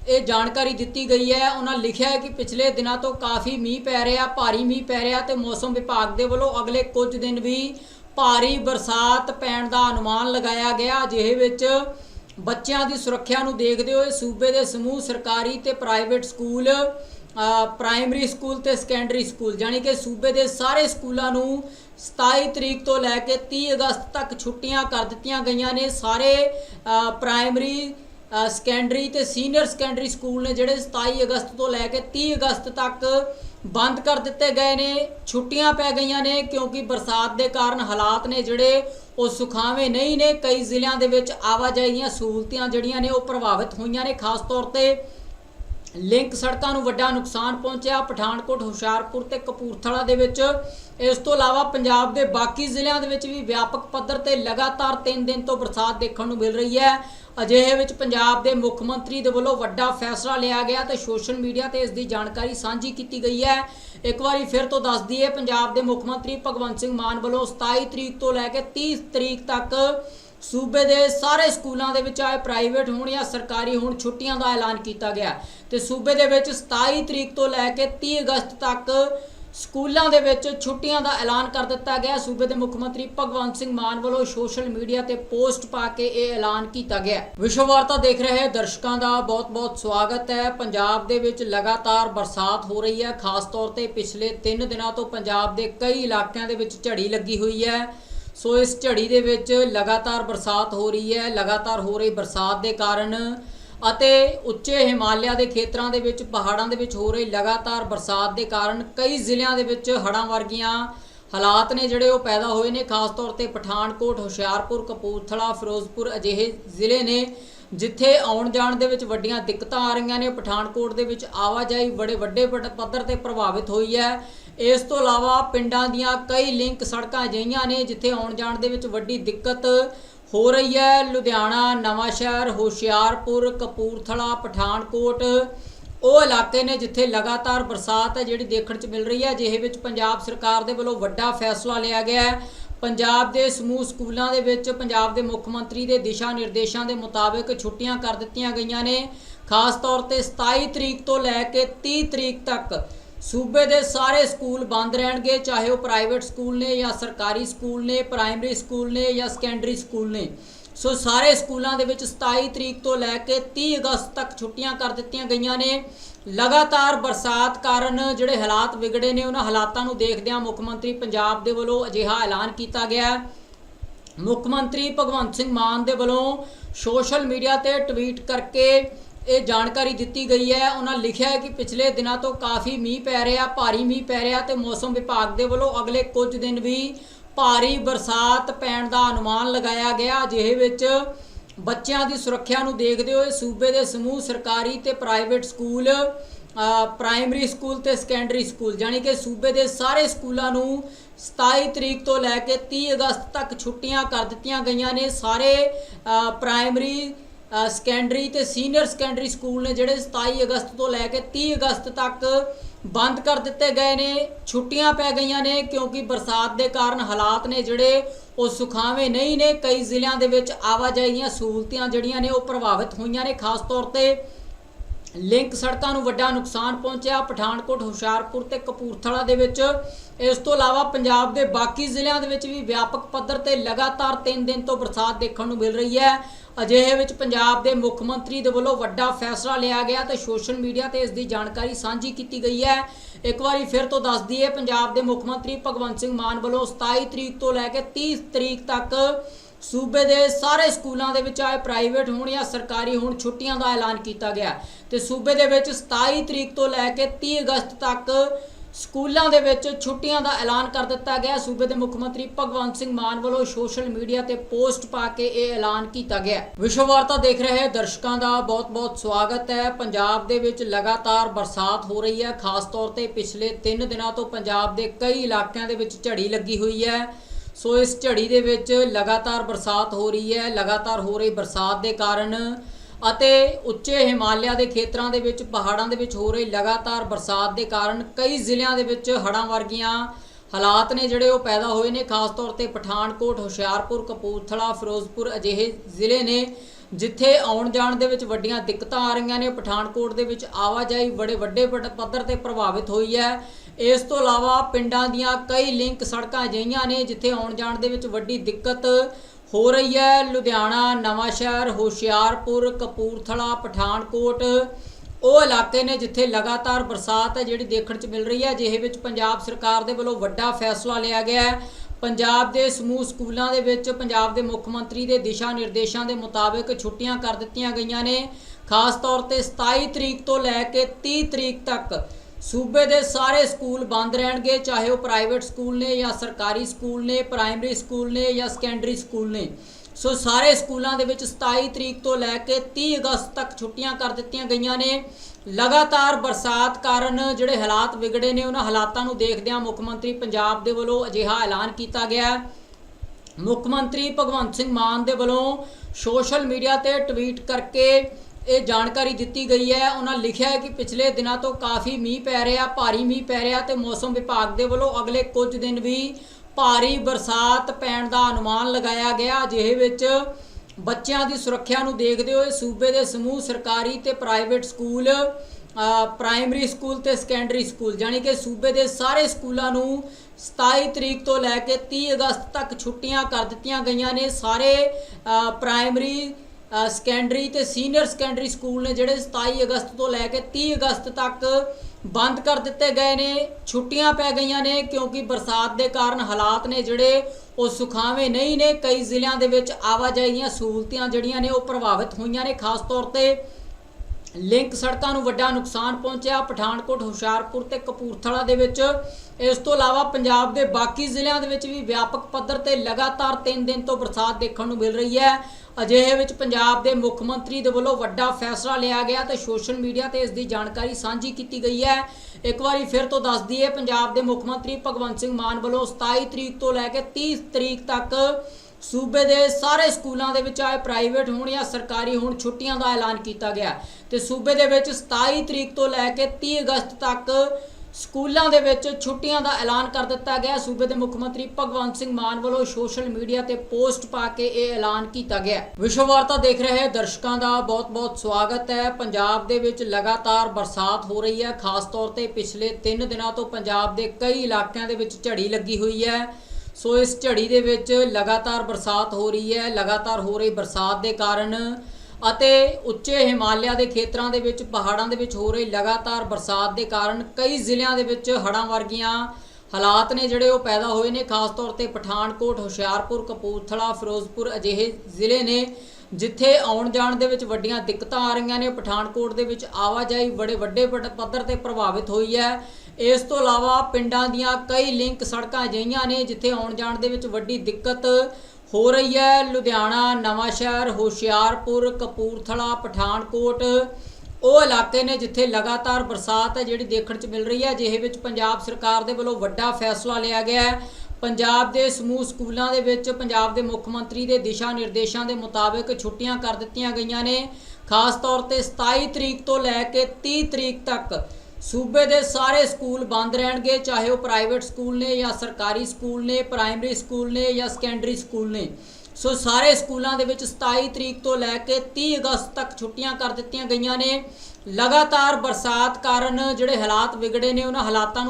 ਇਹ ਜਾਣਕਾਰੀ ਦਿੱਤੀ ਗਈ ਹੈ। ਉਹਨਾਂ ਲਿਖਿਆ ਹੈ ਕਿ ਪਿਛਲੇ ਦਿਨਾਂ ਤੋਂ ਕਾਫੀ ਮੀਂਹ ਪੈ ਰਿਹਾ, ਭਾਰੀ ਮੀਂਹ ਪੈ ਰਿਹਾ ਤੇ ਮੌਸਮ ਵਿਭਾਗ ਦੇ ਵੱਲੋਂ ਅਗਲੇ ਕੁਝ ਦਿਨ ਵੀ ਭਾਰੀ ਬਰਸਾਤ ਪੈਣ ਦਾ ਅਨੁਮਾਨ ਲਗਾਇਆ ਗਿਆ। ਜਿਹੇ ਵਿੱਚ ਬੱਚਿਆਂ ਦੀ ਸੁਰੱਖਿਆ ਨੂੰ ਦੇਖਦੇ ਹੋਏ ਸੂਬੇ ਦੇ ਸਮੂਹ ਸਰਕਾਰੀ ਤੇ ਪ੍ਰਾਈਵੇਟ ਸਕੂਲ ਪ੍ਰਾਇਮਰੀ ਸਕੂਲ ਤੇ ਸੈਕੰਡਰੀ ਸਕੂਲ ਯਾਨੀ ਕਿ ਸੂਬੇ ਦੇ ਸਾਰੇ ਸਕੂਲਾਂ ਨੂੰ 27 ਤਰੀਕ ਤੋਂ ਲੈ ਕੇ 30 ਅਗਸਤ ਤੱਕ ਛੁੱਟੀਆਂ ਕਰ ਦਿੱਤੀਆਂ ਗਈਆਂ ਨੇ। ਸਾਰੇ ਪ੍ਰਾਇਮਰੀ ਸੈਕੰਡਰੀ ਤੇ ਸੀਨੀਅਰ ਸੈਕੰਡਰੀ ਸਕੂਲ ਨੇ ਜਿਹੜੇ 27 ਅਗਸਤ ਤੋਂ ਲੈ ਕੇ 30 ਅਗਸਤ ਤੱਕ ਬੰਦ ਕਰ ਦਿੱਤੇ ਗਏ ਨੇ, ਛੁੱਟੀਆਂ ਪੈ ਗਈਆਂ ਨੇ ਕਿਉਂਕਿ ਬਰਸਾਤ ਦੇ ਕਾਰਨ ਹਾਲਾਤ ਨੇ ਜਿਹੜੇ ਉਹ ਸੁਖਾਵੇਂ ਨਹੀਂ ਨੇ। ਕਈ ਜ਼ਿਲ੍ਹਿਆਂ ਦੇ ਵਿੱਚ ਆਵਾਜਾਈ ਦੀਆਂ ਸਹੂਲਤਾਂ ਜਿਹੜੀਆਂ ਨੇ ਉਹ ਪ੍ਰਭਾਵਿਤ ਹੋਈਆਂ ਨੇ, ਖਾਸ ਤੌਰ ਤੇ ਲਿੰਕ ਸੜਕਾਂ ਨੂੰ ਵੱਡਾ ਨੁਕਸਾਨ ਪਹੁੰਚਿਆ। ਪਠਾਨਕੋਟ, ਹੁਸ਼ਿਆਰਪੁਰ ਤੇ ਕਪੂਰਥਲਾ ਦੇ ਵਿੱਚ। ਇਸ ਤੋਂ ਇਲਾਵਾ ਪੰਜਾਬ ਦੇ ਬਾਕੀ ਜ਼ਿਲ੍ਹਿਆਂ ਦੇ ਵਿੱਚ ਵੀ ਵਿਆਪਕ ਪੱਧਰ ਤੇ ਲਗਾਤਾਰ 3 ਦਿਨ ਤੋਂ ਬਰਸਾਤ ਦੇਖਣ ਨੂੰ ਮਿਲ ਰਹੀ ਹੈ। ਅਜਿਹੇ ਵਿੱਚ ਪੰਜਾਬ ਦੇ ਮੁੱਖ ਮੰਤਰੀ ਦੇ ਵੱਲੋਂ ਵੱਡਾ ਫੈਸਲਾ ਲਿਆ ਗਿਆ ਤੇ ਸੋਸ਼ਲ ਮੀਡੀਆ ਤੇ ਇਸ ਦੀ ਜਾਣਕਾਰੀ ਸਾਂਝੀ ਕੀਤੀ ਗਈ ਹੈ। ਇੱਕ ਵਾਰੀ ਫਿਰ ਤੋਂ ਦੱਸ ਦਈਏ, ਪੰਜਾਬ ਦੇ ਮੁੱਖ ਮੰਤਰੀ ਭਗਵੰਤ ਸਿੰਘ ਮਾਨ ਵੱਲੋਂ 27 ਤਰੀਕ ਤੋਂ ਲੈ ਕੇ 30 ਤਰੀਕ ਤੱਕ ਸੂਬੇ ਦੇ ਸਾਰੇ ਸਕੂਲਾਂ ਦੇ ਵਿੱਚ ਆਏ ਪ੍ਰਾਈਵੇਟ ਹੋਣ ਜਾਂ ਸਰਕਾਰੀ ਹੋਣ, ਛੁੱਟੀਆਂ ਦਾ ਐਲਾਨ ਕੀਤਾ ਗਿਆ ਤੇ ਸੂਬੇ ਦੇ ਵਿੱਚ 27 ਤਰੀਕ ਤੋਂ ਲੈ ਕੇ 30 ਅਗਸਤ ਤੱਕ ਸਕੂਲਾਂ ਦੇ ਵਿੱਚ ਛੁੱਟੀਆਂ ਦਾ ਐਲਾਨ ਕਰ ਦਿੱਤਾ ਗਿਆ ਸੂਬੇ ਦੇ ਮੁੱਖ ਮੰਤਰੀ ਭਗਵੰਤ ਸਿੰਘ ਮਾਨ ਵੱਲੋਂ ਸੋਸ਼ਲ ਮੀਡੀਆ ਤੇ ਪੋਸਟ ਪਾ ਕੇ ਇਹ ਐਲਾਨ ਕੀਤਾ ਗਿਆ ਵਿਸ਼ਵ ਵਾਰਤਾ ਦੇਖ ਰਹੇ ਦਰਸ਼ਕਾਂ ਦਾ ਬਹੁਤ-ਬਹੁਤ ਸਵਾਗਤ ਹੈ। ਪੰਜਾਬ ਦੇ ਵਿੱਚ ਲਗਾਤਾਰ ਬਰਸਾਤ ਹੋ ਰਹੀ ਹੈ। ਖਾਸ ਤੌਰ ਤੇ ਪਿਛਲੇ 3 ਦਿਨਾਂ ਤੋਂ ਪੰਜਾਬ ਦੇ ਕਈ ਇਲਾਕਿਆਂ ਦੇ ਵਿੱਚ ਝੜੀ ਲੱਗੀ ਹੋਈ ਹੈ। ਸੋ ਇਸ ਝੜੀ ਦੇ ਵਿੱਚ ਲਗਾਤਾਰ ਬਰਸਾਤ ਹੋ ਰਹੀ ਹੈ, ਲਗਾਤਾਰ ਹੋ ਰਹੀ ਬਰਸਾਤ ਦੇ ਕਾਰਨ ਅਤੇ ਉੱਚੇ ਹਿਮਾਲਿਆ ਦੇ ਖੇਤਰਾਂ ਦੇ ਵਿੱਚ, ਪਹਾੜਾਂ ਦੇ ਵਿੱਚ ਹੋ ਰਹੀ ਲਗਾਤਾਰ ਬਰਸਾਤ ਦੇ ਕਾਰਨ ਕਈ ਜ਼ਿਲ੍ਹਿਆਂ ਦੇ ਵਿੱਚ ਹੜ੍ਹਾਂ ਵਰਗੀਆਂ ਹਾਲਾਤ ਨੇ ਜਿਹੜੇ ਉਹ ਪੈਦਾ ਹੋਏ ਨੇ, ਖਾਸ ਤੌਰ ਤੇ ਪਠਾਨਕੋਟ, ਹੁਸ਼ਿਆਰਪੁਰ, ਕਪੂਰਥਲਾ, ਫਿਰੋਜ਼ਪੁਰ ਅਜਿਹੇ ਜ਼ਿਲ੍ਹੇ ਨੇ ਜਿੱਥੇ ਆਉਣ ਜਾਣ ਦੇ ਵਿੱਚ ਵੱਡੀਆਂ ਦਿੱਕਤਾਂ ਆ ਰਹੀਆਂ ਨੇ, ਪਠਾਨਕੋਟ ਦੇ ਵਿੱਚ ਆਵਾਜਾਈ ਬੜੇ ਵੱਡੇ ਪੱਧਰ ਤੇ ਪ੍ਰਭਾਵਿਤ ਹੋਈ ਹੈ। ਇਸ ਤੋਂ ਇਲਾਵਾ ਪਿੰਡਾਂ ਦੀਆਂ ਕਈ ਲਿੰਕ ਸੜਕਾਂ ਅਜਿਹੀਆਂ ਨੇ ਜਿੱਥੇ ਆਉਣ ਜਾਣ ਦੇ ਵਿੱਚ ਵੱਡੀ ਦਿੱਕਤ ਹੋ ਰਹੀ ਹੈ। ਲੁਧਿਆਣਾ, ਨਵਾਂਸ਼ਹਿਰ, ਹੁਸ਼ਿਆਰਪੁਰ, ਕਪੂਰਥਲਾ, ਪਠਾਨਕੋਟ, ਉਹ ਇਲਾਕੇ ਨੇ ਜਿੱਥੇ ਲਗਾਤਾਰ ਬਰਸਾਤ ਹੈ, ਜਿਹੜੀ ਦੇਖਣ 'ਚ ਮਿਲ ਰਹੀ ਹੈ। ਜਿਹੇ ਵਿੱਚ ਪੰਜਾਬ ਸਰਕਾਰ ਦੇ ਵੱਲੋਂ ਵੱਡਾ ਫੈਸਲਾ ਲਿਆ ਗਿਆ ਹੈ। ਪੰਜਾਬ ਦੇ ਸਮੂਹ ਸਕੂਲਾਂ ਦੇ ਵਿੱਚ ਪੰਜਾਬ ਦੇ ਮੁੱਖ ਮੰਤਰੀ ਦੇ ਦਿਸ਼ਾ ਨਿਰਦੇਸ਼ਾਂ ਦੇ ਮੁਤਾਬਕ ਛੁੱਟੀਆਂ ਕਰ ਦਿੱਤੀਆਂ ਗਈਆਂ ਨੇ। ਖਾਸ ਤੌਰ ਤੇ 27 ਤਰੀਕ ਤੋਂ ਲੈ ਕੇ 30 ਤਰੀਕ ਤੱਕ ਸੂਬੇ ਦੇ ਸਾਰੇ ਸਕੂਲ ਬੰਦ ਰਹਿਣਗੇ, ਚਾਹੇ ਉਹ ਪ੍ਰਾਈਵੇਟ ਸਕੂਲ ਨੇ ਜਾਂ ਸਰਕਾਰੀ ਸਕੂਲ ਨੇ, ਪ੍ਰਾਇਮਰੀ ਸਕੂਲ ਨੇ ਜਾਂ ਸੈਕੰਡਰੀ ਸਕੂਲ ਨੇ। ਸੋ ਸਾਰੇ ਸਕੂਲਾਂ ਦੇ ਵਿੱਚ 27 ਤਰੀਕ ਤੋਂ ਲੈ ਕੇ 30 ਅਗਸਤ ਤੱਕ ਛੁੱਟੀਆਂ ਕਰ ਦਿੱਤੀਆਂ ਗਈਆਂ ਨੇ। ਲਗਾਤਾਰ ਬਰਸਾਤ ਕਾਰਨ ਜਿਹੜੇ ਹਾਲਾਤ ਵਿਗੜੇ ਨੇ, ਉਹਨਾਂ ਹਾਲਾਤਾਂ ਨੂੰ ਦੇਖਦਿਆਂ ਮੁੱਖ ਮੰਤਰੀ ਪੰਜਾਬ ਦੇ ਵੱਲੋਂ ਅਜਿਹਾ ਐਲਾਨ ਕੀਤਾ ਗਿਆ। ਮੁੱਖ ਮੰਤਰੀ ਭਗਵੰਤ ਸਿੰਘ ਮਾਨ ਦੇ ਵੱਲੋਂ ਸੋਸ਼ਲ ਮੀਡੀਆ ਤੇ ਟਵੀਟ ਕਰਕੇ ਇਹ ਜਾਣਕਾਰੀ ਦਿੱਤੀ ਗਈ ਹੈ। ਉਹਨਾਂ ਲਿਖਿਆ ਹੈ ਕਿ ਪਿਛਲੇ ਦਿਨਾਂ ਤੋਂ ਕਾਫੀ ਮੀਂਹ ਪੈ ਰਿਹਾ, ਭਾਰੀ ਮੀਂਹ ਪੈ ਰਿਹਾ ਤੇ ਮੌਸਮ ਵਿਭਾਗ ਦੇ ਵੱਲੋਂ ਅਗਲੇ ਕੁਝ ਦਿਨ ਵੀ ਭਾਰੀ ਬਰਸਾਤ ਪੈਣ ਦਾ ਅਨੁਮਾਨ ਲਗਾਇਆ ਗਿਆ। ਜਿਹੇ ਵਿੱਚ ਬੱਚਿਆਂ ਦੀ ਸੁਰੱਖਿਆ ਨੂੰ ਦੇਖਦੇ ਹੋਏ ਸੂਬੇ ਦੇ ਸਮੂਹ ਸਰਕਾਰੀ ਤੇ ਪ੍ਰਾਈਵੇਟ ਸਕੂਲ ਪ੍ਰਾਇਮਰੀ ਸਕੂਲ ਤੇ ਸੈਕੰਡਰੀ ਸਕੂਲ ਯਾਨੀ ਕਿ ਸੂਬੇ ਦੇ ਸਾਰੇ ਸਕੂਲਾਂ ਨੂੰ 27 ਤਰੀਕ ਤੋਂ ਲੈ ਕੇ 30 ਅਗਸਤ ਤੱਕ ਛੁੱਟੀਆਂ ਕਰ ਦਿੱਤੀਆਂ ਗਈਆਂ ਨੇ। ਸਾਰੇ ਪ੍ਰਾਇਮਰੀ ਸੈਕੰਡਰੀ ਤੇ ਸੀਨੀਅਰ ਸੈਕੰਡਰੀ ਸਕੂਲ ਨੇ ਜਿਹੜੇ 27 ਅਗਸਤ ਤੋਂ ਲੈ ਕੇ 30 ਅਗਸਤ ਤੱਕ ਬੰਦ ਕਰ ਦਿੱਤੇ ਗਏ ਨੇ, ਛੁੱਟੀਆਂ ਪੈ ਗਈਆਂ ਨੇ ਕਿਉਂਕਿ ਬਰਸਾਤ ਦੇ ਕਾਰਨ ਹਾਲਾਤ ਨੇ ਜਿਹੜੇ ਉਹ ਸੁਖਾਵੇਂ ਨਹੀਂ ਨੇ, ਕਈ ਜ਼ਿਲ੍ਹਿਆਂ ਦੇ ਵਿੱਚ ਆਵਾਜਾਈ ਦੀਆਂ ਸਹੂਲਤਾਂ ਜਿਹੜੀਆਂ ਨੇ ਉਹ ਪ੍ਰਭਾਵਿਤ ਹੋਈਆਂ ਨੇ, ਖਾਸ ਤੌਰ ਤੇ ਲਿੰਕ ਸੜਕਾਂ ਨੂੰ ਵੱਡਾ ਨੁਕਸਾਨ ਪਹੁੰਚਿਆ, ਪਠਾਨਕੋਟ, ਹੁਸ਼ਿਆਰਪੁਰ ਤੇ ਕਪੂਰਥਲਾ ਦੇ ਵਿੱਚ। ਇਸ ਤੋਂ ਇਲਾਵਾ ਪੰਜਾਬ ਦੇ ਬਾਕੀ ਜ਼ਿਲ੍ਹਿਆਂ ਦੇ ਵਿੱਚ ਵੀ ਵਿਆਪਕ ਪੱਧਰ ਤੇ ਲਗਾਤਾਰ 3 ਦਿਨ ਤੋਂ ਬਰਸਾਤ ਦੇਖਣ ਨੂੰ ਮਿਲ ਰਹੀ ਹੈ। ਅਜਿਹੇ ਵਿੱਚ ਪੰਜਾਬ ਦੇ ਮੁੱਖ ਮੰਤਰੀ ਦੇ ਵੱਲੋਂ ਵੱਡਾ ਫੈਸਲਾ ਲਿਆ ਗਿਆ ਤੇ ਸੋਸ਼ਲ ਮੀਡੀਆ ਤੇ ਇਸ ਦੀ ਜਾਣਕਾਰੀ ਸਾਂਝੀ ਕੀਤੀ ਗਈ ਹੈ। ਇੱਕ ਵਾਰੀ ਫਿਰ ਤੋਂ ਦੱਸ ਦਈਏ, ਪੰਜਾਬ ਦੇ ਮੁੱਖ ਮੰਤਰੀ ਭਗਵੰਤ ਸਿੰਘ ਮਾਨ ਵੱਲੋਂ 27 ਤਰੀਕ ਤੋਂ ਲੈ ਕੇ 30 ਤਰੀਕ ਤੱਕ ਸੂਬੇ ਦੇ ਸਾਰੇ ਸਕੂਲਾਂ ਦੇ ਵਿੱਚ ਆਏ ਪ੍ਰਾਈਵੇਟ ਹੋਣ ਜਾਂ ਸਰਕਾਰੀ ਹੋਣ ਛੁੱਟੀਆਂ ਦਾ ਐਲਾਨ ਕੀਤਾ ਗਿਆ। ਤੇ ਸੂਬੇ ਦੇ ਵਿੱਚ 27 ਤਰੀਕ ਤੋਂ ਲੈ ਕੇ 30 ਅਗਸਤ ਤੱਕ ਸਕੂਲਾਂ ਦੇ ਵਿੱਚ ਛੁੱਟੀਆਂ ਦਾ ਐਲਾਨ ਕਰ ਦਿੱਤਾ ਗਿਆ। ਸੂਬੇ ਦੇ ਮੁੱਖ ਮੰਤਰੀ ਭਗਵੰਤ ਸਿੰਘ ਮਾਨ ਵੱਲੋਂ ਸੋਸ਼ਲ ਮੀਡੀਆ ਤੇ ਪੋਸਟ ਪਾ ਕੇ ਇਹ ਐਲਾਨ ਕੀਤਾ ਗਿਆ। ਵਿਸ਼ਵ ਵਾਰਤਾ ਦੇਖ ਰਹੇ ਦਰਸ਼ਕਾਂ ਦਾ ਬਹੁਤ-ਬਹੁਤ ਸਵਾਗਤ ਹੈ। ਪੰਜਾਬ ਦੇ ਵਿੱਚ ਲਗਾਤਾਰ ਬਰਸਾਤ ਹੋ ਰਹੀ ਹੈ। ਖਾਸ ਤੌਰ ਤੇ ਪਿਛਲੇ 3 ਦਿਨਾਂ ਤੋਂ ਪੰਜਾਬ ਦੇ ਕਈ ਇਲਾਕਿਆਂ ਦੇ ਵਿੱਚ ਝੜੀ ਲੱਗੀ ਹੋਈ ਹੈ। ਸੋ ਇਸ ਝੜੀ ਦੇ ਵਿੱਚ ਲਗਾਤਾਰ ਬਰਸਾਤ ਹੋ ਰਹੀ ਹੈ। ਲਗਾਤਾਰ ਹੋ ਰਹੀ ਬਰਸਾਤ ਦੇ ਕਾਰਨ ਅਤੇ ਉੱਚੇ ਹਿਮਾਲਿਆ ਦੇ ਖੇਤਰਾਂ ਦੇ ਵਿੱਚ, ਪਹਾੜਾਂ ਦੇ ਵਿੱਚ ਹੋ ਰਹੀ ਲਗਾਤਾਰ ਬਰਸਾਤ ਦੇ ਕਾਰਨ ਕਈ ਜ਼ਿਲ੍ਹਿਆਂ ਦੇ ਵਿੱਚ ਹੜ੍ਹਾਂ ਵਰਗੀਆਂ ਹਾਲਾਤ ਨੇ ਜਿਹੜੇ ਉਹ ਪੈਦਾ ਹੋਏ ਨੇ, ਖਾਸ ਤੌਰ ਤੇ ਪਠਾਨਕੋਟ, ਹੁਸ਼ਿਆਰਪੁਰ, ਕਪੂਰਥਲਾ, ਫਿਰੋਜ਼ਪੁਰ ਅਜਿਹੇ ਜ਼ਿਲ੍ਹੇ ਨੇ ਜਿੱਥੇ ਆਉਣ ਜਾਣ ਦੇ ਵਿੱਚ ਵੱਡੀਆਂ ਦਿੱਕਤਾਂ ਆ ਰਹੀਆਂ ਨੇ। ਪਠਾਨਕੋਟ ਦੇ ਵਿੱਚ ਆਵਾਜਾਈ ਬੜੇ ਵੱਡੇ ਪੱਧ- ਪੱਧਰ ਤੇ ਪ੍ਰਭਾਵਿਤ ਹੋਈ ਹੈ। ਇਸ ਤੋਂ ਇਲਾਵਾ ਪਿੰਡਾਂ ਦੀਆਂ ਕਈ ਲਿੰਕ ਸੜਕਾਂ ਅਜਿਹੀਆਂ ਨੇ ਜਿੱਥੇ ਆਉਣ ਜਾਣ ਦੇ ਵਿੱਚ ਵੱਡੀ ਦਿੱਕਤ ਹੋ ਰਹੀ ਹੈ ਲੁਧਿਆਣਾ ਨਵਾਂਸ਼ਹਿਰ ਹੁਸ਼ਿਆਰਪੁਰ, ਕਪੂਰਥਲਾ, ਪਠਾਨਕੋਟ। ਉਹ ਇਲਾਕੇ ਨੇ ਜਿੱਥੇ ਲਗਾਤਾਰ ਬਰਸਾਤ ਹੈ, ਜਿਹੜੀ ਦੇਖਣ 'ਚ ਮਿਲ ਰਹੀ ਹੈ, ਜਿਹੇ ਵਿੱਚ ਪੰਜਾਬ ਸਰਕਾਰ ਦੇ ਵੱਲੋਂ ਵੱਡਾ ਫੈਸਲਾ ਲਿਆ ਗਿਆ ਹੈ। ਪੰਜਾਬ ਦੇ ਸਮੂਹ ਸਕੂਲਾਂ ਦੇ ਵਿੱਚ ਪੰਜਾਬ ਦੇ ਮੁੱਖ ਮੰਤਰੀ ਦੇ ਦਿਸ਼ਾ ਨਿਰਦੇਸ਼ਾਂ ਦੇ ਮੁਤਾਬਕ ਛੁੱਟੀਆਂ ਕਰ ਦਿੱਤੀਆਂ ਗਈਆਂ ਨੇ। ਖਾਸ ਤੌਰ ਤੇ 27 ਤਰੀਕ ਤੋਂ ਲੈ ਕੇ 30 ਤਰੀਕ ਤੱਕ ਸੂਬੇ ਦੇ ਸਾਰੇ ਸਕੂਲ ਬੰਦ ਰਹਿਣਗੇ, ਚਾਹੇ ਉਹ ਪ੍ਰਾਈਵੇਟ ਸਕੂਲ ਨੇ ਜਾਂ ਸਰਕਾਰੀ ਸਕੂਲ ਨੇ, ਪ੍ਰਾਇਮਰੀ ਸਕੂਲ ਨੇ ਜਾਂ ਸੈਕੰਡਰੀ ਸਕੂਲ ਨੇ। ਸੋ ਸਾਰੇ ਸਕੂਲਾਂ ਦੇ ਵਿੱਚ 27 ਤਰੀਕ ਤੋਂ ਲੈ ਕੇ 30 ਅਗਸਤ ਤੱਕ ਛੁੱਟੀਆਂ ਕਰ ਦਿੱਤੀਆਂ ਗਈਆਂ ਨੇ। ਲਗਾਤਾਰ ਬਰਸਾਤ ਕਾਰਨ ਜਿਹੜੇ ਹਾਲਾਤ ਵਿਗੜੇ ਨੇ, ਉਹਨਾਂ ਹਾਲਾਤਾਂ ਨੂੰ ਦੇਖਦਿਆਂ ਮੁੱਖ ਮੰਤਰੀ ਪੰਜਾਬ ਦੇ ਵੱਲੋਂ ਅਜਿਹਾ ਐਲਾਨ ਕੀਤਾ ਗਿਆ। ਮੁੱਖ ਮੰਤਰੀ ਭਗਵੰਤ ਸਿੰਘ ਮਾਨ ਦੇ ਵੱਲੋਂ ਸੋਸ਼ਲ ਮੀਡੀਆ ਤੇ ਟਵੀਟ ਕਰਕੇ ਇਹ ਜਾਣਕਾਰੀ ਦਿੱਤੀ ਗਈ ਹੈ। ਉਹਨਾਂ ਲਿਖਿਆ ਹੈ ਕਿ ਪਿਛਲੇ ਦਿਨਾਂ ਤੋਂ ਕਾਫੀ ਮੀਂਹ ਪੈ ਰਿਹਾ, ਭਾਰੀ ਮੀਂਹ ਪੈ ਰਿਹਾ ਤੇ ਮੌਸਮ ਵਿਭਾਗ ਦੇ ਵੱਲੋਂ ਅਗਲੇ ਕੁਝ ਦਿਨ ਵੀ ਭਾਰੀ ਬਰਸਾਤ ਪੈਣ ਦਾ ਅਨੁਮਾਨ ਲਗਾਇਆ ਗਿਆ। ਜਿਹੇ ਵਿੱਚ ਬੱਚਿਆਂ ਦੀ ਸੁਰੱਖਿਆ ਨੂੰ ਦੇਖਦੇ ਹੋਏ ਸੂਬੇ ਦੇ ਸਮੂਹ ਸਰਕਾਰੀ ਤੇ ਪ੍ਰਾਈਵੇਟ ਸਕੂਲ ਪ੍ਰਾਇਮਰੀ ਸਕੂਲ ਤੇ ਸੈਕੰਡਰੀ ਸਕੂਲ, ਜਾਣੀ ਕਿ ਸੂਬੇ ਦੇ ਸਾਰੇ ਸਕੂਲਾਂ ਨੂੰ 27 ਤਰੀਕ ਤੋਂ ਲੈ ਕੇ 30 ਅਗਸਤ ਤੱਕ ਛੁੱਟੀਆਂ ਕਰ ਦਿੱਤੀਆਂ ਗਈਆਂ ਨੇ। ਸਾਰੇ ਪ੍ਰਾਇਮਰੀ ਸੈਕੰਡਰੀ ਤੇ ਸੀਨੀਅਰ ਸੈਕੰਡਰੀ ਸਕੂਲ ਨੇ ਜਿਹੜੇ 27 ਅਗਸਤ ਤੋਂ ਲੈ ਕੇ 30 ਅਗਸਤ ਤੱਕ ਬੰਦ ਕਰ ਦਿੱਤੇ ਗਏ ਨੇ, ਛੁੱਟੀਆਂ ਪੈ ਗਈਆਂ ਨੇ ਕਿਉਂਕਿ ਬਰਸਾਤ ਦੇ ਕਾਰਨ ਹਾਲਾਤ ਨੇ ਜਿਹੜੇ ਉਹ ਸੁਖਾਵੇਂ ਨਹੀਂ ਨੇ, ਕਈ ਜ਼ਿਲ੍ਹਿਆਂ ਦੇ ਵਿੱਚ ਆਵਾਜਾਈ ਦੀਆਂ ਸਹੂਲਤਾਂ ਜਿਹੜੀਆਂ ਨੇ ਉਹ ਪ੍ਰਭਾਵਿਤ ਹੋਈਆਂ ਨੇ, ਖਾਸ ਤੌਰ ਤੇ ਲਿੰਕ ਸੜਕਾਂ ਨੂੰ ਵੱਡਾ ਨੁਕਸਾਨ ਪਹੁੰਚਿਆ, ਪਠਾਨਕੋਟ, ਹੁਸ਼ਿਆਰਪੁਰ ਤੇ ਕਪੂਰਥਲਾ ਦੇ ਵਿੱਚ। ਇਸ ਤੋਂ ਇਲਾਵਾ ਪੰਜਾਬ ਦੇ ਬਾਕੀ ਜ਼ਿਲ੍ਹਿਆਂ ਦੇ ਵਿੱਚ ਵੀ ਵਿਆਪਕ ਪੱਧਰ ਤੇ ਲਗਾਤਾਰ 3 ਦਿਨ ਤੋਂ ਬਰਸਾਤ ਦੇਖਣ ਨੂੰ ਮਿਲ ਰਹੀ ਹੈ। ਅਜਿਹੇ ਵਿੱਚ ਪੰਜਾਬ ਦੇ ਮੁੱਖ ਮੰਤਰੀ ਦੇ ਵੱਲੋਂ ਵੱਡਾ ਫੈਸਲਾ ਲਿਆ ਗਿਆ ਤੇ ਸੋਸ਼ਲ ਮੀਡੀਆ ਤੇ ਇਸ ਦੀ ਜਾਣਕਾਰੀ ਸਾਂਝੀ ਕੀਤੀ ਗਈ ਹੈ। ਇੱਕ ਵਾਰੀ ਫਿਰ ਤੋਂ ਦੱਸ ਦਈਏ, ਪੰਜਾਬ ਦੇ ਮੁੱਖ ਮੰਤਰੀ ਭਗਵੰਤ ਸਿੰਘ ਮਾਨ ਵੱਲੋਂ 27 ਤਰੀਕ ਤੋਂ ਲੈ ਕੇ 30 ਤਰੀਕ ਤੱਕ ਸੂਬੇ ਦੇ ਸਾਰੇ ਸਕੂਲਾਂ ਦੇ ਵਿੱਚ ਚਾਹੇ ਪ੍ਰਾਈਵੇਟ ਹੋਣ ਜਾਂ ਸਰਕਾਰੀ ਹੋਣ ਛੁੱਟੀਆਂ ਦਾ ਐਲਾਨ ਕੀਤਾ ਗਿਆ। ਤੇ ਸੂਬੇ ਦੇ ਵਿੱਚ 27 ਤਰੀਕ ਤੋਂ ਲੈ ਕੇ 30 ਅਗਸਤ ਤੱਕ ਸਕੂਲਾਂ ਦੇ ਵਿੱਚ ਛੁੱਟੀਆਂ ਦਾ ਐਲਾਨ ਕਰ ਦਿੱਤਾ ਗਿਆ। ਸੂਬੇ ਦੇ ਮੁੱਖ ਮੰਤਰੀ ਭਗਵੰਤ ਸਿੰਘ ਮਾਨ ਵੱਲੋਂ ਸੋਸ਼ਲ ਮੀਡੀਆ ਤੇ ਪੋਸਟ ਪਾ ਕੇ ਇਹ ਐਲਾਨ ਕੀਤਾ ਗਿਆ। ਵਿਸ਼ਵ ਵਾਰਤਾ ਦੇਖ ਰਹੇ ਦਰਸ਼ਕਾਂ ਦਾ ਬਹੁਤ-ਬਹੁਤ ਸਵਾਗਤ ਹੈ। ਪੰਜਾਬ ਦੇ ਵਿੱਚ ਲਗਾਤਾਰ ਬਰਸਾਤ ਹੋ ਰਹੀ ਹੈ। ਖਾਸ ਤੌਰ ਤੇ ਪਿਛਲੇ 3 ਦਿਨਾਂ ਤੋਂ ਪੰਜਾਬ ਦੇ ਕਈ ਇਲਾਕਿਆਂ ਦੇ ਵਿੱਚ ਝੜੀ ਲੱਗੀ ਹੋਈ ਹੈ। ਸੋ ਇਸ ਝੜੀ ਦੇ ਵਿੱਚ ਲਗਾਤਾਰ ਬਰਸਾਤ ਹੋ ਰਹੀ ਹੈ। ਲਗਾਤਾਰ ਹੋ ਰਹੀ ਬਰਸਾਤ ਦੇ ਕਾਰਨ ਅਤੇ ਉੱਚੇ ਹਿਮਾਲਿਆ ਦੇ ਖੇਤਰਾਂ ਦੇ ਵਿੱਚ, ਪਹਾੜਾਂ ਦੇ ਵਿੱਚ ਹੋ ਰਹੀ ਲਗਾਤਾਰ ਬਰਸਾਤ ਦੇ ਕਾਰਨ ਕਈ ਜ਼ਿਲ੍ਹਿਆਂ ਦੇ ਵਿੱਚ ਹੜ੍ਹਾਂ ਵਰਗੀਆਂ ਹਾਲਾਤ ਨੇ ਜਿਹੜੇ ਉਹ ਪੈਦਾ ਹੋਏ ਨੇ, ਖਾਸ ਤੌਰ ਤੇ ਪਠਾਨਕੋਟ, ਹੁਸ਼ਿਆਰਪੁਰ, ਕਪੂਰਥਲਾ, ਫਿਰੋਜ਼ਪੁਰ ਅਜਿਹੇ ਜ਼ਿਲ੍ਹੇ ਨੇ ਜਿੱਥੇ ਆਉਣ ਜਾਣ ਦੇ ਵਿੱਚ ਵੱਡੀਆਂ ਦਿੱਕਤਾਂ ਆ ਰਹੀਆਂ ਨੇ। ਪਠਾਨਕੋਟ ਦੇ ਵਿੱਚ ਆਵਾਜਾਈ ਬੜੇ ਵੱਡੇ ਪੱਧ- ਪੱਧਰ ਤੇ ਪ੍ਰਭਾਵਿਤ ਹੋਈ ਹੈ। ਇਸ ਤੋਂ ਇਲਾਵਾ ਪਿੰਡਾਂ ਦੀਆਂ ਕਈ ਲਿੰਕ ਸੜਕਾਂ ਅਜਿਹੀਆਂ ਨੇ ਜਿੱਥੇ ਆਉਣ ਜਾਣ ਦੇ ਵਿੱਚ ਵੱਡੀ ਦਿੱਕਤ ਹੋ ਰਹੀ ਹੈ ਲੁਧਿਆਣਾ ਨਵਾਂਸ਼ਹਿਰ ਹੁਸ਼ਿਆਰਪੁਰ, ਕਪੂਰਥਲਾ, ਪਠਾਨਕੋਟ। ਉਹ ਇਲਾਕੇ ਨੇ ਜਿੱਥੇ ਲਗਾਤਾਰ ਬਰਸਾਤ ਹੈ, ਜਿਹੜੀ ਦੇਖਣ 'ਚ ਮਿਲ ਰਹੀ ਹੈ, ਜਿਹੇ ਵਿੱਚ ਪੰਜਾਬ ਸਰਕਾਰ ਦੇ ਵੱਲੋਂ ਵੱਡਾ ਫੈਸਲਾ ਲਿਆ ਗਿਆ ਹੈ। ਪੰਜਾਬ ਦੇ ਸਮੂਹ ਸਕੂਲਾਂ ਦੇ ਵਿੱਚ ਪੰਜਾਬ ਦੇ ਮੁੱਖ ਮੰਤਰੀ ਦੇ ਦਿਸ਼ਾ ਨਿਰਦੇਸ਼ਾਂ ਦੇ ਮੁਤਾਬਕ ਛੁੱਟੀਆਂ ਕਰ ਦਿੱਤੀਆਂ ਗਈਆਂ ਨੇ। ਖਾਸ ਤੌਰ ਤੇ 27 ਤਰੀਕ ਤੋਂ ਲੈ ਕੇ 30 ਤਰੀਕ ਤੱਕ ਸੂਬੇ ਦੇ ਸਾਰੇ ਸਕੂਲ ਬੰਦ ਰਹਿਣਗੇ, ਚਾਹੇ ਉਹ ਪ੍ਰਾਈਵੇਟ ਸਕੂਲ ਨੇ ਜਾਂ ਸਰਕਾਰੀ ਸਕੂਲ ਨੇ, ਪ੍ਰਾਇਮਰੀ ਸਕੂਲ ਨੇ ਜਾਂ ਸੈਕੰਡਰੀ ਸਕੂਲ ਨੇ। ਸੋ ਸਾਰੇ ਸਕੂਲਾਂ ਦੇ ਵਿੱਚ 27 ਤਰੀਕ ਤੋਂ ਲੈ ਕੇ 30 ਅਗਸਤ ਤੱਕ ਛੁੱਟੀਆਂ ਕਰ ਦਿੱਤੀਆਂ ਗਈਆਂ ਨੇ। ਲਗਾਤਾਰ ਬਰਸਾਤ ਕਾਰਨ ਜਿਹੜੇ ਹਾਲਾਤ ਵਿਗੜੇ ਨੇ, ਉਹਨਾਂ ਹਾਲਾਤਾਂ ਨੂੰ